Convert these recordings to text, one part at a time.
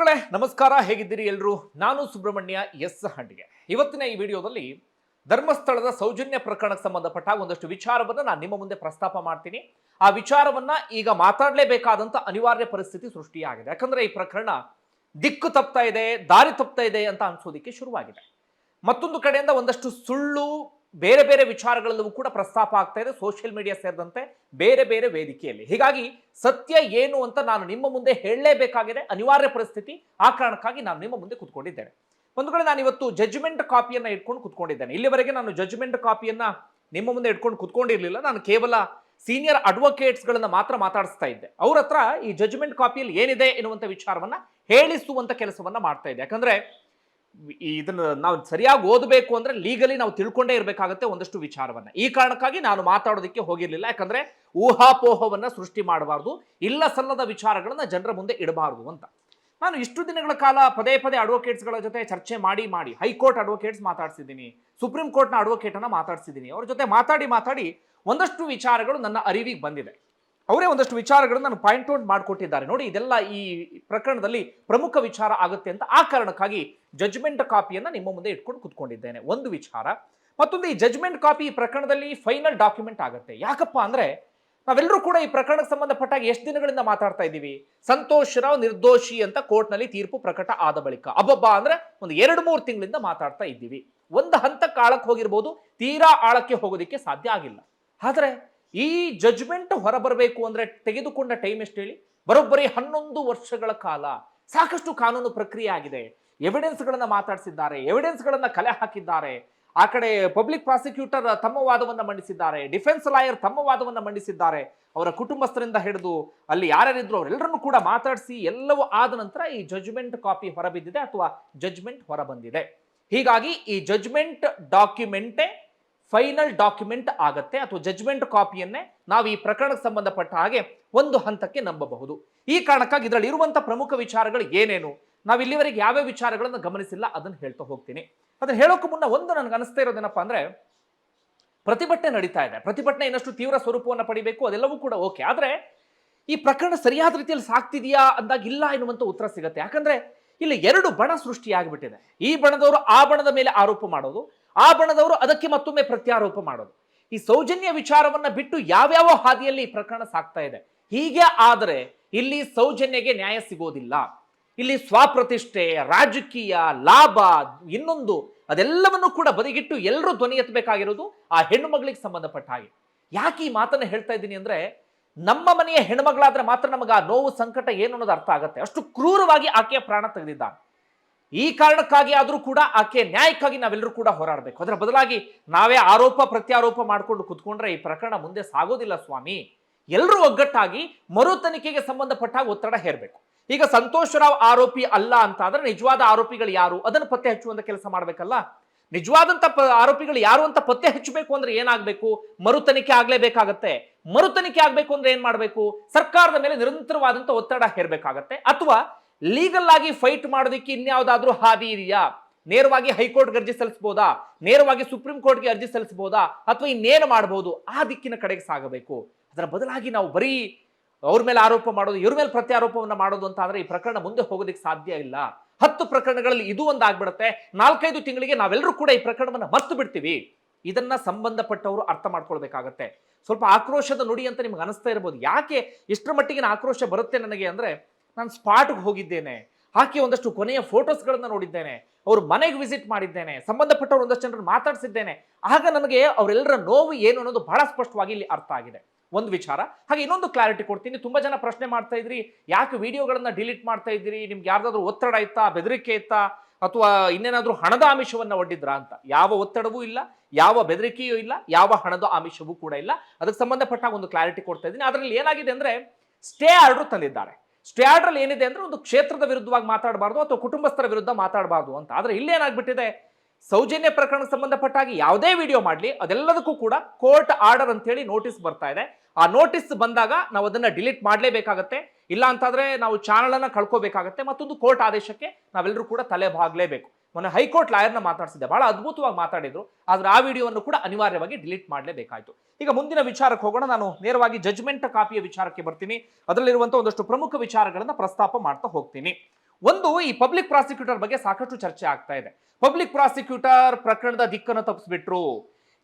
ಬಂಧುಗಳೇ ನಮಸ್ಕಾರ, ಹೇಗಿದ್ದೀರಿ ಎಲ್ಲರೂ ನಾನು ಸುಬ್ರಹ್ಮಣ್ಯ, ಎಸ್ ಹಂಡಿಗೆ. ಇವತ್ತಿನ ಈ ವಿಡಿಯೋದಲ್ಲಿ ಧರ್ಮಸ್ಥಳದ ಸೌಜನ್ಯ ಪ್ರಕರಣಕ್ಕೆ ಸಂಬಂಧಪಟ್ಟ ಒಂದಷ್ಟು ವಿಚಾರವನ್ನು ನಾನು ನಿಮ್ಮ ಮುಂದೆ ಪ್ರಸ್ತಾಪ ಮಾಡ್ತೀನಿ. ಆ ವಿಚಾರವನ್ನ ಈಗ ಮಾತಾಡಲೇಬೇಕಾದಂಥ ಅನಿವಾರ್ಯ ಪರಿಸ್ಥಿತಿ ಸೃಷ್ಟಿಯಾಗಿದೆ. ಯಾಕಂದ್ರೆ ಈ ಪ್ರಕರಣ ದಿಕ್ಕು ತಪ್ತಾ ಇದೆ, ದಾರಿ ತಪ್ತಾ ಇದೆ ಅಂತ ಅನ್ಸೋದಿಕ್ಕೆ ಶುರುವಾಗಿದೆ. ಮತ್ತೊಂದು ಕಡೆಯಿಂದ ಒಂದಷ್ಟು ಸುಳ್ಳು ಬೇರೆ ಬೇರೆ ವಿಚಾರಗಳೆಲ್ಲವೂ ಕೂಡ ಪ್ರಸ್ತಾಪ ಆಗ್ತಾ ಇದೆ ಸೋಷಿಯಲ್ ಮೀಡಿಯಾ ಸೇರಿದಂತೆ ಬೇರೆ ಬೇರೆ ವೇದಿಕೆಯಲ್ಲಿ. ಹೀಗಾಗಿ ಸತ್ಯ ಏನು ಅಂತ ನಾನು ನಿಮ್ಮ ಮುಂದೆ ಹೇಳಲೇಬೇಕಾಗಿದೆ, ಅನಿವಾರ್ಯ ಪರಿಸ್ಥಿತಿ, ಆ ಕಾರಣಕ್ಕಾಗಿ ನಾನು ನಿಮ್ಮ ಮುಂದೆ ಕುತ್ಕೊಂಡಿದ್ದೇನೆ. ಒಂದು ಕಡೆ ನಾನು ಇವತ್ತು ಜಜ್ಮೆಂಟ್ ಕಾಪಿಯನ್ನ ಇಟ್ಕೊಂಡು ಕುತ್ಕೊಂಡಿದ್ದೇನೆ. ಇಲ್ಲಿವರೆಗೆ ನಾನು ಜಜ್ಮೆಂಟ್ ಕಾಪಿಯನ್ನ ನಿಮ್ಮ ಮುಂದೆ ಇಟ್ಕೊಂಡು ಕೂತ್ಕೊಂಡಿರಲಿಲ್ಲ. ನಾನು ಕೇವಲ ಸೀನಿಯರ್ ಅಡ್ವೊಕೇಟ್ಸ್ಗಳನ್ನ ಮಾತ್ರ ಮಾತಾಡಿಸ್ತಾ ಇದ್ದೆ. ಅವ್ರ ಹತ್ರ ಈ ಜಜ್ಮೆಂಟ್ ಕಾಪಿಯಲ್ಲಿ ಏನಿದೆ ಎನ್ನುವಂಥ ವಿಚಾರವನ್ನ ಹೇಳಿಸುವಂತ ಕೆಲಸವನ್ನ ಮಾಡ್ತಾ ಇದ್ದೆ. ಯಾಕಂದ್ರೆ ಇದನ್ನ ನಾವು ಸರಿಯಾಗಿ ಓದಬೇಕು ಅಂದ್ರೆ ಲೀಗಲಿ ನಾವು ತಿಳ್ಕೊಂಡೇ ಇರಬೇಕಾಗತ್ತೆ ಒಂದಷ್ಟು ವಿಚಾರವನ್ನ. ಈ ಕಾರಣಕ್ಕಾಗಿ ನಾನು ಮಾತಾಡೋದಕ್ಕೆ ಹೋಗಿರಲಿಲ್ಲ. ಯಾಕಂದ್ರೆ ಊಹಾಪೋಹವನ್ನ ಸೃಷ್ಟಿ ಮಾಡಬಾರ್ದು, ಇಲ್ಲ ಸಲ್ಲದ ವಿಚಾರಗಳನ್ನ ಜನರ ಮುಂದೆ ಇಡಬಾರ್ದು ಅಂತ. ನಾನು ಇಷ್ಟು ದಿನಗಳ ಕಾಲ ಪದೇ ಪದೇ ಅಡ್ವೊಕೇಟ್ಸ್ಗಳ ಜೊತೆ ಚರ್ಚೆ ಮಾಡಿ ಮಾಡಿ, ಹೈಕೋರ್ಟ್ ಅಡ್ವೊಕೇಟ್ಸ್ ಮಾತಾಡ್ಸಿದ್ದೀನಿ ಸುಪ್ರೀಂ ಕೋರ್ಟ್ನ ಅಡ್ವೊಕೇಟನ್ನು ಮಾತಾಡ್ಸಿದ್ದೀನಿ, ಅವ್ರ ಜೊತೆ ಮಾತಾಡಿ ಮಾತಾಡಿ ಒಂದಷ್ಟು ವಿಚಾರಗಳು ನನ್ನ ಅರಿವಿಗೆ ಬಂದಿದೆ. ಅವರೇ ಒಂದಷ್ಟು ವಿಚಾರಗಳನ್ನು ನಾನು ಪಾಯಿಂಟ್ ಔಟ್ ಮಾಡಿಕೊಟ್ಟಿದ್ದಾರೆ. ನೋಡಿ, ಇದೆಲ್ಲ ಈ ಪ್ರಕರಣದಲ್ಲಿ ಪ್ರಮುಖ ವಿಚಾರ ಆಗುತ್ತೆ ಅಂತ ಆ ಕಾರಣಕ್ಕಾಗಿ ಜಡ್ಜ್ಮೆಂಟ್ ಕಾಪಿಯನ್ನ ನಿಮ್ಮ ಮುಂದೆ ಇಟ್ಕೊಂಡು ಕುತ್ಕೊಂಡಿದ್ದೇನೆ. ಒಂದು ವಿಚಾರ, ಮತ್ತೊಂದು ಈ ಜಜ್ಮೆಂಟ್ ಕಾಪಿ ಈ ಪ್ರಕರಣದಲ್ಲಿ ಫೈನಲ್ ಡಾಕ್ಯುಮೆಂಟ್ ಆಗುತ್ತೆ. ಯಾಕಪ್ಪ ಅಂದ್ರೆ, ನಾವೆಲ್ಲರೂ ಕೂಡ ಈ ಪ್ರಕರಣಕ್ಕೆ ಸಂಬಂಧಪಟ್ಟಾಗ ಎಷ್ಟು ದಿನಗಳಿಂದ ಮಾತಾಡ್ತಾ ಇದ್ದೀವಿ? ಸಂತೋಷ್ ರಾವ್ ನಿರ್ದೋಷಿ ಅಂತ ಕೋರ್ಟ್ನಲ್ಲಿ ತೀರ್ಪು ಪ್ರಕಟ ಆದ ಬಳಿಕ. ಅಬ್ಬಬ್ಬ ಅಂದ್ರೆ ಒಂದು ಎರಡು ಮೂರು ತಿಂಗಳಿಂದ ಮಾತಾಡ್ತಾ ಇದ್ದೀವಿ. ಒಂದು ಹಂತಕ್ಕೆ ಆಳಕ್ಕೆ ಹೋಗಿರ್ಬೋದು, ತೀರಾ ಆಳಕ್ಕೆ ಹೋಗೋದಕ್ಕೆ ಸಾಧ್ಯ ಆಗಿಲ್ಲ. ಆದರೆ ಈ ಜಜ್ಮೆಂಟ್ ಹೊರಬರಬೇಕು ಅಂದ್ರೆ ತೆಗೆದುಕೊಂಡ ಟೈಮ್ ಎಷ್ಟು ಹೇಳಿ? ಬರೋಬ್ಬರಿ ಹನ್ನೊಂದು ವರ್ಷಗಳ ಕಾಲ. ಸಾಕಷ್ಟು ಕಾನೂನು ಪ್ರಕ್ರಿಯೆ ಆಗಿದೆ. ಎವಿಡೆನ್ಸ್ಗಳನ್ನು ಮಾತಾಡಿಸಿದ್ದಾರೆ ಎವಿಡೆನ್ಸ್ಗಳನ್ನು ಕಲೆ ಹಾಕಿದ್ದಾರೆ. ಆ ಕಡೆ ಪಬ್ಲಿಕ್ ಪ್ರಾಸಿಕ್ಯೂಟರ್ ತಮ್ಮ ವಾದವನ್ನು ಮಂಡಿಸಿದ್ದಾರೆ ಡಿಫೆನ್ಸ್ ಲಾಯರ್ ತಮ್ಮ ವಾದವನ್ನು ಮಂಡಿಸಿದ್ದಾರೆ. ಅವರ ಕುಟುಂಬಸ್ಥರಿಂದ ಹಿಡಿದು ಅಲ್ಲಿ ಯಾರ್ಯಾರಿದ್ರು ಅವರೆಲ್ಲರನ್ನು ಕೂಡ ಮಾತಾಡಿಸಿ ಎಲ್ಲವೂ ಆದ ನಂತರ ಈ ಜಜ್ಮೆಂಟ್ ಕಾಪಿ ಹೊರಬಿದ್ದಿದೆ ಅಥವಾ ಜಜ್ಮೆಂಟ್ ಹೊರಬಂದಿದೆ. ಹೀಗಾಗಿ ಈ ಜಜ್ಮೆಂಟ್ ಡಾಕ್ಯುಮೆಂಟೇ ಫೈನಲ್ ಡಾಕ್ಯುಮೆಂಟ್ ಆಗತ್ತೆ ಅಥವಾ ಜಜ್ಮೆಂಟ್ ಕಾಪಿಯನ್ನೇ ನಾವು ಈ ಪ್ರಕರಣಕ್ಕೆ ಸಂಬಂಧಪಟ್ಟ ಹಾಗೆ ಒಂದು ಹಂತಕ್ಕೆ ನಂಬಬಹುದು. ಈ ಕಾರಣಕ್ಕಾಗಿ ಇದರಲ್ಲಿ ಇರುವಂತಹ ಪ್ರಮುಖ ವಿಚಾರಗಳು ಏನೇನು? ನಾವು ಇಲ್ಲಿವರೆಗೆ ಯಾವ್ಯಾವ ವಿಚಾರಗಳನ್ನು ಗಮನಿಸಿಲ್ಲ, ಅದನ್ನು ಹೇಳ್ತಾ ಹೋಗ್ತೀನಿ. ಅದನ್ನ ಹೇಳೋಕೆ ಮುನ್ನ ಒಂದು ನನಗೆ ಅನಿಸ್ತಾ ಇರೋದೇನಪ್ಪ ಅಂದ್ರೆ, ಪ್ರತಿಭಟನೆ ನಡೀತಾ ಇದೆ. ಪ್ರತಿಭಟನೆ ಇನ್ನಷ್ಟು ತೀವ್ರ ಸ್ವರೂಪವನ್ನು ಪಡಿಬೇಕು, ಅದೆಲ್ಲವೂ ಕೂಡ ಓಕೆ. ಆದ್ರೆ ಈ ಪ್ರಕರಣ ಸರಿಯಾದ ರೀತಿಯಲ್ಲಿ ಸಾಕ್ತಿದೆಯಾ ಅಂದಾಗ ಇಲ್ಲ ಎನ್ನುವಂತ ಉತ್ತರ ಸಿಗುತ್ತೆ. ಯಾಕಂದ್ರೆ ಇಲ್ಲಿ ಎರಡು ಬಣ ಸೃಷ್ಟಿಯಾಗ್ಬಿಟ್ಟಿದೆ. ಈ ಬಣದವರು ಆ ಬಣದ ಮೇಲೆ ಆರೋಪ ಮಾಡೋದು ಆ ಬಣದವರು ಅದಕ್ಕೆ ಮತ್ತೊಮ್ಮೆ ಪ್ರತ್ಯಾರೋಪ ಮಾಡೋದು. ಈ ಸೌಜನ್ಯ ವಿಚಾರವನ್ನ ಬಿಟ್ಟು ಯಾವ್ಯಾವ ಹಾದಿಯಲ್ಲಿ ಈ ಪ್ರಕರಣ ಸಾಕ್ತಾ ಇದೆ? ಹೀಗೆ ಆದರೆ ಇಲ್ಲಿ ಸೌಜನ್ಯಗೆ ನ್ಯಾಯ ಸಿಗೋದಿಲ್ಲ. ಇಲ್ಲಿ ಸ್ವಪ್ರತಿಷ್ಠೆ, ರಾಜಕೀಯ, ಲಾಭ, ಇನ್ನೊಂದು ಅದೆಲ್ಲವನ್ನು ಕೂಡ ಬದಿಗಿಟ್ಟು ಎಲ್ಲರೂ ಧ್ವನಿ ಎತ್ತಬೇಕಾಗಿರೋದು ಆ ಹೆಣ್ಣು ಮಗಳಿಗೆ ಸಂಬಂಧಪಟ್ಟ ಹಾಗೆ. ಯಾಕೆ ಈ ಮಾತನ್ನ ಹೇಳ್ತಾ ಇದ್ದೀನಿ ಅಂದ್ರೆ ನಮ್ಮ ಮನೆಯ ಹೆಣ್ಮಗಳಾದ್ರೆ ಮಾತ್ರ ನಮಗೆ ಆ ನೋವು ಸಂಕಟ ಏನು ಅನ್ನೋದು ಅರ್ಥ ಆಗುತ್ತೆ. ಅಷ್ಟು ಕ್ರೂರವಾಗಿ ಆಕೆಯ ಪ್ರಾಣ ತೆಗೆದಿದ್ದಾನೆ ಈ ಕಾರಣಕ್ಕಾಗಿ ಆದರೂ ಕೂಡ ಆಕೆ ನ್ಯಾಯಕ್ಕಾಗಿ ನಾವೆಲ್ಲರೂ ಕೂಡ ಹೋರಾಡಬೇಕು. ಅದರ ಬದಲಾಗಿ ನಾವೇ ಆರೋಪ, ಪ್ರತ್ಯಾರೋಪ ಮಾಡಿಕೊಂಡು ಕುತ್ಕೊಂಡ್ರೆ ಈ ಪ್ರಕರಣ ಮುಂದೆ ಸಾಗೋದಿಲ್ಲ ಸ್ವಾಮಿ. ಎಲ್ಲರೂ ಒಗ್ಗಟ್ಟಾಗಿ ಮರು ತನಿಖೆಗೆ ಸಂಬಂಧಪಟ್ಟಾಗ ಒತ್ತಡ ಹೇರಬೇಕು. ಈಗ ಸಂತೋಷ್ ರಾವ್ ಆರೋಪಿ ಅಲ್ಲ ಅಂತ ಆದ್ರೆ ನಿಜವಾದ ಆರೋಪಿಗಳು ಯಾರು? ಅದನ್ನು ಪತ್ತೆ ಹಚ್ಚುವಂತ ಕೆಲಸ ಮಾಡಬೇಕಲ್ಲ? ನಿಜವಾದಂತ ಆರೋಪಿಗಳು ಯಾರು ಅಂತ ಪತ್ತೆ ಹಚ್ಚಬೇಕು ಅಂದ್ರೆ ಏನಾಗಬೇಕು? ಮರು ತನಿಖೆ ಆಗ್ಲೇಬೇಕಾಗತ್ತೆ. ಮರು ತನಿಖೆ ಆಗ್ಬೇಕು ಅಂದ್ರೆ ಏನ್ ಮಾಡಬೇಕು? ಸರ್ಕಾರದ ಮೇಲೆ ನಿರಂತರವಾದಂತ ಒತ್ತಡ ಹೇರ್ಬೇಕಾಗತ್ತೆ. ಅಥವಾ ಲೀಗಲ್ ಆಗಿ ಫೈಟ್ ಮಾಡೋದಕ್ಕೆ ಇನ್ಯಾವುದಾದ್ರೂ ಹಾದಿ ಇದೆಯಾ? ನೇರವಾಗಿ ಹೈಕೋರ್ಟ್ಗೆ ಅರ್ಜಿ ಸಲ್ಲಿಸಬಹುದಾ ನೇರವಾಗಿ ಸುಪ್ರೀಂ ಕೋರ್ಟ್ಗೆ ಅರ್ಜಿ ಸಲ್ಲಿಸಬಹುದಾ ಅಥವಾ ಇನ್ನೇನು ಮಾಡಬಹುದು ಆ ದಿಕ್ಕಿನ ಕಡೆಗೆ ಸಾಗಬೇಕು. ಅದರ ಬದಲಾಗಿ ನಾವು ಬರೀ ಅವ್ರ ಮೇಲೆ ಆರೋಪ ಮಾಡೋದು, ಇವ್ರ ಮೇಲೆ ಪ್ರತ್ಯಾರೋಪವನ್ನು ಮಾಡೋದು ಅಂತ ಅಂದ್ರೆ ಈ ಪ್ರಕರಣ ಮುಂದೆ ಹೋಗೋದಕ್ಕೆ ಸಾಧ್ಯ ಇಲ್ಲ. ಹತ್ತು ಪ್ರಕರಣಗಳಲ್ಲಿ ಇದು ಒಂದು ಆಗ್ಬಿಡುತ್ತೆ. ನಾಲ್ಕೈದು ತಿಂಗಳಿಗೆ ನಾವೆಲ್ಲರೂ ಕೂಡ ಈ ಪ್ರಕರಣವನ್ನು ಮರ್ತು ಬಿಡ್ತೀವಿ. ಇದನ್ನ ಸಂಬಂಧಪಟ್ಟವರು ಅರ್ಥ ಮಾಡ್ಕೊಳ್ಬೇಕಾಗತ್ತೆ. ಸ್ವಲ್ಪ ಆಕ್ರೋಶದ ನುಡಿ ಅಂತ ನಿಮ್ಗೆ ಅನಿಸ್ತಾ ಇರ್ಬೋದು. ಯಾಕೆ ಎಷ್ಟರ ಮಟ್ಟಿಗೆ ಆಕ್ರೋಶ ಬರುತ್ತೆ ನನಗೆ ಅಂದ್ರೆ ನಾನು ಸ್ಪಾಟ್ಗೆ ಹೋಗಿದ್ದೇನೆ. ಹಾಕಿ ಒಂದಷ್ಟು ಕೊನೆಯ ಫೋಟೋಸ್ಗಳನ್ನು ನೋಡಿದ್ದೇನೆ. ಅವ್ರ ಮನೆಗೆ ವಿಸಿಟ್ ಮಾಡಿದ್ದೇನೆ. ಸಂಬಂಧಪಟ್ಟವ್ರು ಒಂದಷ್ಟು ಜನರನ್ನು ಮಾತಾಡಿಸಿದ್ದೇನೆ. ಆಗ ನನಗೆ ಅವರೆಲ್ಲರ ನೋವು ಏನು ಅನ್ನೋದು ಬಹಳ ಸ್ಪಷ್ಟವಾಗಿ ಇಲ್ಲಿ ಅರ್ಥ ಆಗಿದೆ. ಒಂದು ವಿಚಾರ. ಹಾಗೆ ಇನ್ನೊಂದು ಕ್ಲಾರಿಟಿ ಕೊಡ್ತೀನಿ. ತುಂಬ ಜನ ಪ್ರಶ್ನೆ ಮಾಡ್ತಾ ಇದ್ರಿ. ಯಾಕೆ ವಿಡಿಯೋಗಳನ್ನು ಡಿಲೀಟ್ ಮಾಡ್ತಾ ಇದ್ರಿ ನಿಮ್ಗೆ ಯಾರ್ದಾದ್ರೂ ಒತ್ತಡ ಇತ್ತಾ? ಬೆದರಿಕೆ ಇತ್ತಾ? ಅಥವಾ ಇನ್ನೇನಾದ್ರೂ ಹಣದ ಆಮಿಷವನ್ನ ಒಡ್ಡಿದ್ರಾ ಅಂತ? ಯಾವ ಒತ್ತಡವೂ ಇಲ್ಲ. ಯಾವ ಬೆದರಿಕೆಯೂ ಇಲ್ಲ. ಯಾವ ಹಣದ ಆಮಿಷವೂ ಕೂಡ ಇಲ್ಲ. ಅದಕ್ಕೆ ಸಂಬಂಧಪಟ್ಟ ಒಂದು ಕ್ಲಾರಿಟಿ ಕೊಡ್ತಾ ಇದ್ದೀನಿ. ಅದರಲ್ಲಿ ಏನಾಗಿದೆ ಅಂದ್ರೆ ಸ್ಟೇ ಆರ್ಡರ್ ತಂದಿದ್ದಾರೆ. ಸ್ಟೇ ಆರ್ಡರ್ ಏನಿದೆ ಅಂದ್ರೆ ಒಂದು ಕ್ಷೇತ್ರದ ವಿರುದ್ಧವಾಗಿ ಮಾತಾಡಬಾರ್ದು ಅಥವಾ ಕುಟುಂಬಸ್ಥರ ವಿರುದ್ಧ ಮಾತಾಡಬಾರ್ದು ಅಂತ. ಆದರೆ ಇಲ್ಲೇನಾಗ್ಬಿಟ್ಟಿದೆ ಸೌಜನ್ಯ ಪ್ರಕರಣಕ್ಕೆ ಸಂಬಂಧಪಟ್ಟಾಗಿ ಯಾವುದೇ ವಿಡಿಯೋ ಮಾಡಲಿ, ಅದೆಲ್ಲದಕ್ಕೂ ಕೂಡ ಕೋರ್ಟ್ ಆರ್ಡರ್ ಅಂತೇಳಿ ನೋಟಿಸ್ ಬರ್ತಾ ಇದೆ. ಆ ನೋಟಿಸ್ ಬಂದಾಗ ನಾವು ಅದನ್ನು ಡಿಲೀಟ್ ಮಾಡಲೇಬೇಕಾಗತ್ತೆ. ಇಲ್ಲ ಅಂತಾದರೆ ನಾವು ಚಾನಲನ್ನು ಕಳ್ಕೋಬೇಕಾಗತ್ತೆ, ಮತ್ತೊಂದು ಕೋರ್ಟ್ ಆದೇಶಕ್ಕೆ ನಾವೆಲ್ಲರೂ ಕೂಡ ತಲೆ ಬಾಗ್ಲೇಬೇಕು. ಮೊನ್ನೆ ಹೈಕೋರ್ಟ್ ಲಾಯರ್ನ ಮಾತಾಡಿಸಿದ್ದೆ. ಬಹಳ ಅದ್ಭುತವಾಗಿ ಮಾತಾಡಿದ್ರು. ಆದ್ರೆ ಆ ವಿಡಿಯೋವನ್ನು ಕೂಡ ಅನಿವಾರ್ಯವಾಗಿ ಡಿಲೀಟ್ ಮಾಡಲೇಬೇಕಾಯಿತು. ಈಗ ಮುಂದಿನ ವಿಚಾರಕ್ಕೆ ಹೋಗೋಣ. ನಾನು ನೇರವಾಗಿ ಜಜ್ಮೆಂಟ್ ಕಾಪಿಯ ವಿಚಾರಕ್ಕೆ ಬರ್ತೀನಿ. ಅದರಲ್ಲಿರುವಂತಹ ಒಂದಷ್ಟು ಪ್ರಮುಖ ವಿಚಾರಗಳನ್ನು ಪ್ರಸ್ತಾಪ ಮಾಡ್ತಾ ಹೋಗ್ತೀನಿ. ಒಂದು, ಈ ಪಬ್ಲಿಕ್ ಪ್ರಾಸಿಕ್ಯೂಟರ್ ಬಗ್ಗೆ ಸಾಕಷ್ಟು ಚರ್ಚೆ ಆಗ್ತಾ ಇದೆ. ಪಬ್ಲಿಕ್ ಪ್ರಾಸಿಕ್ಯೂಟರ್ ಪ್ರಕರಣದ ದಿಕ್ಕನ್ನು ತಪ್ಪಿಸ್ಬಿಟ್ರು.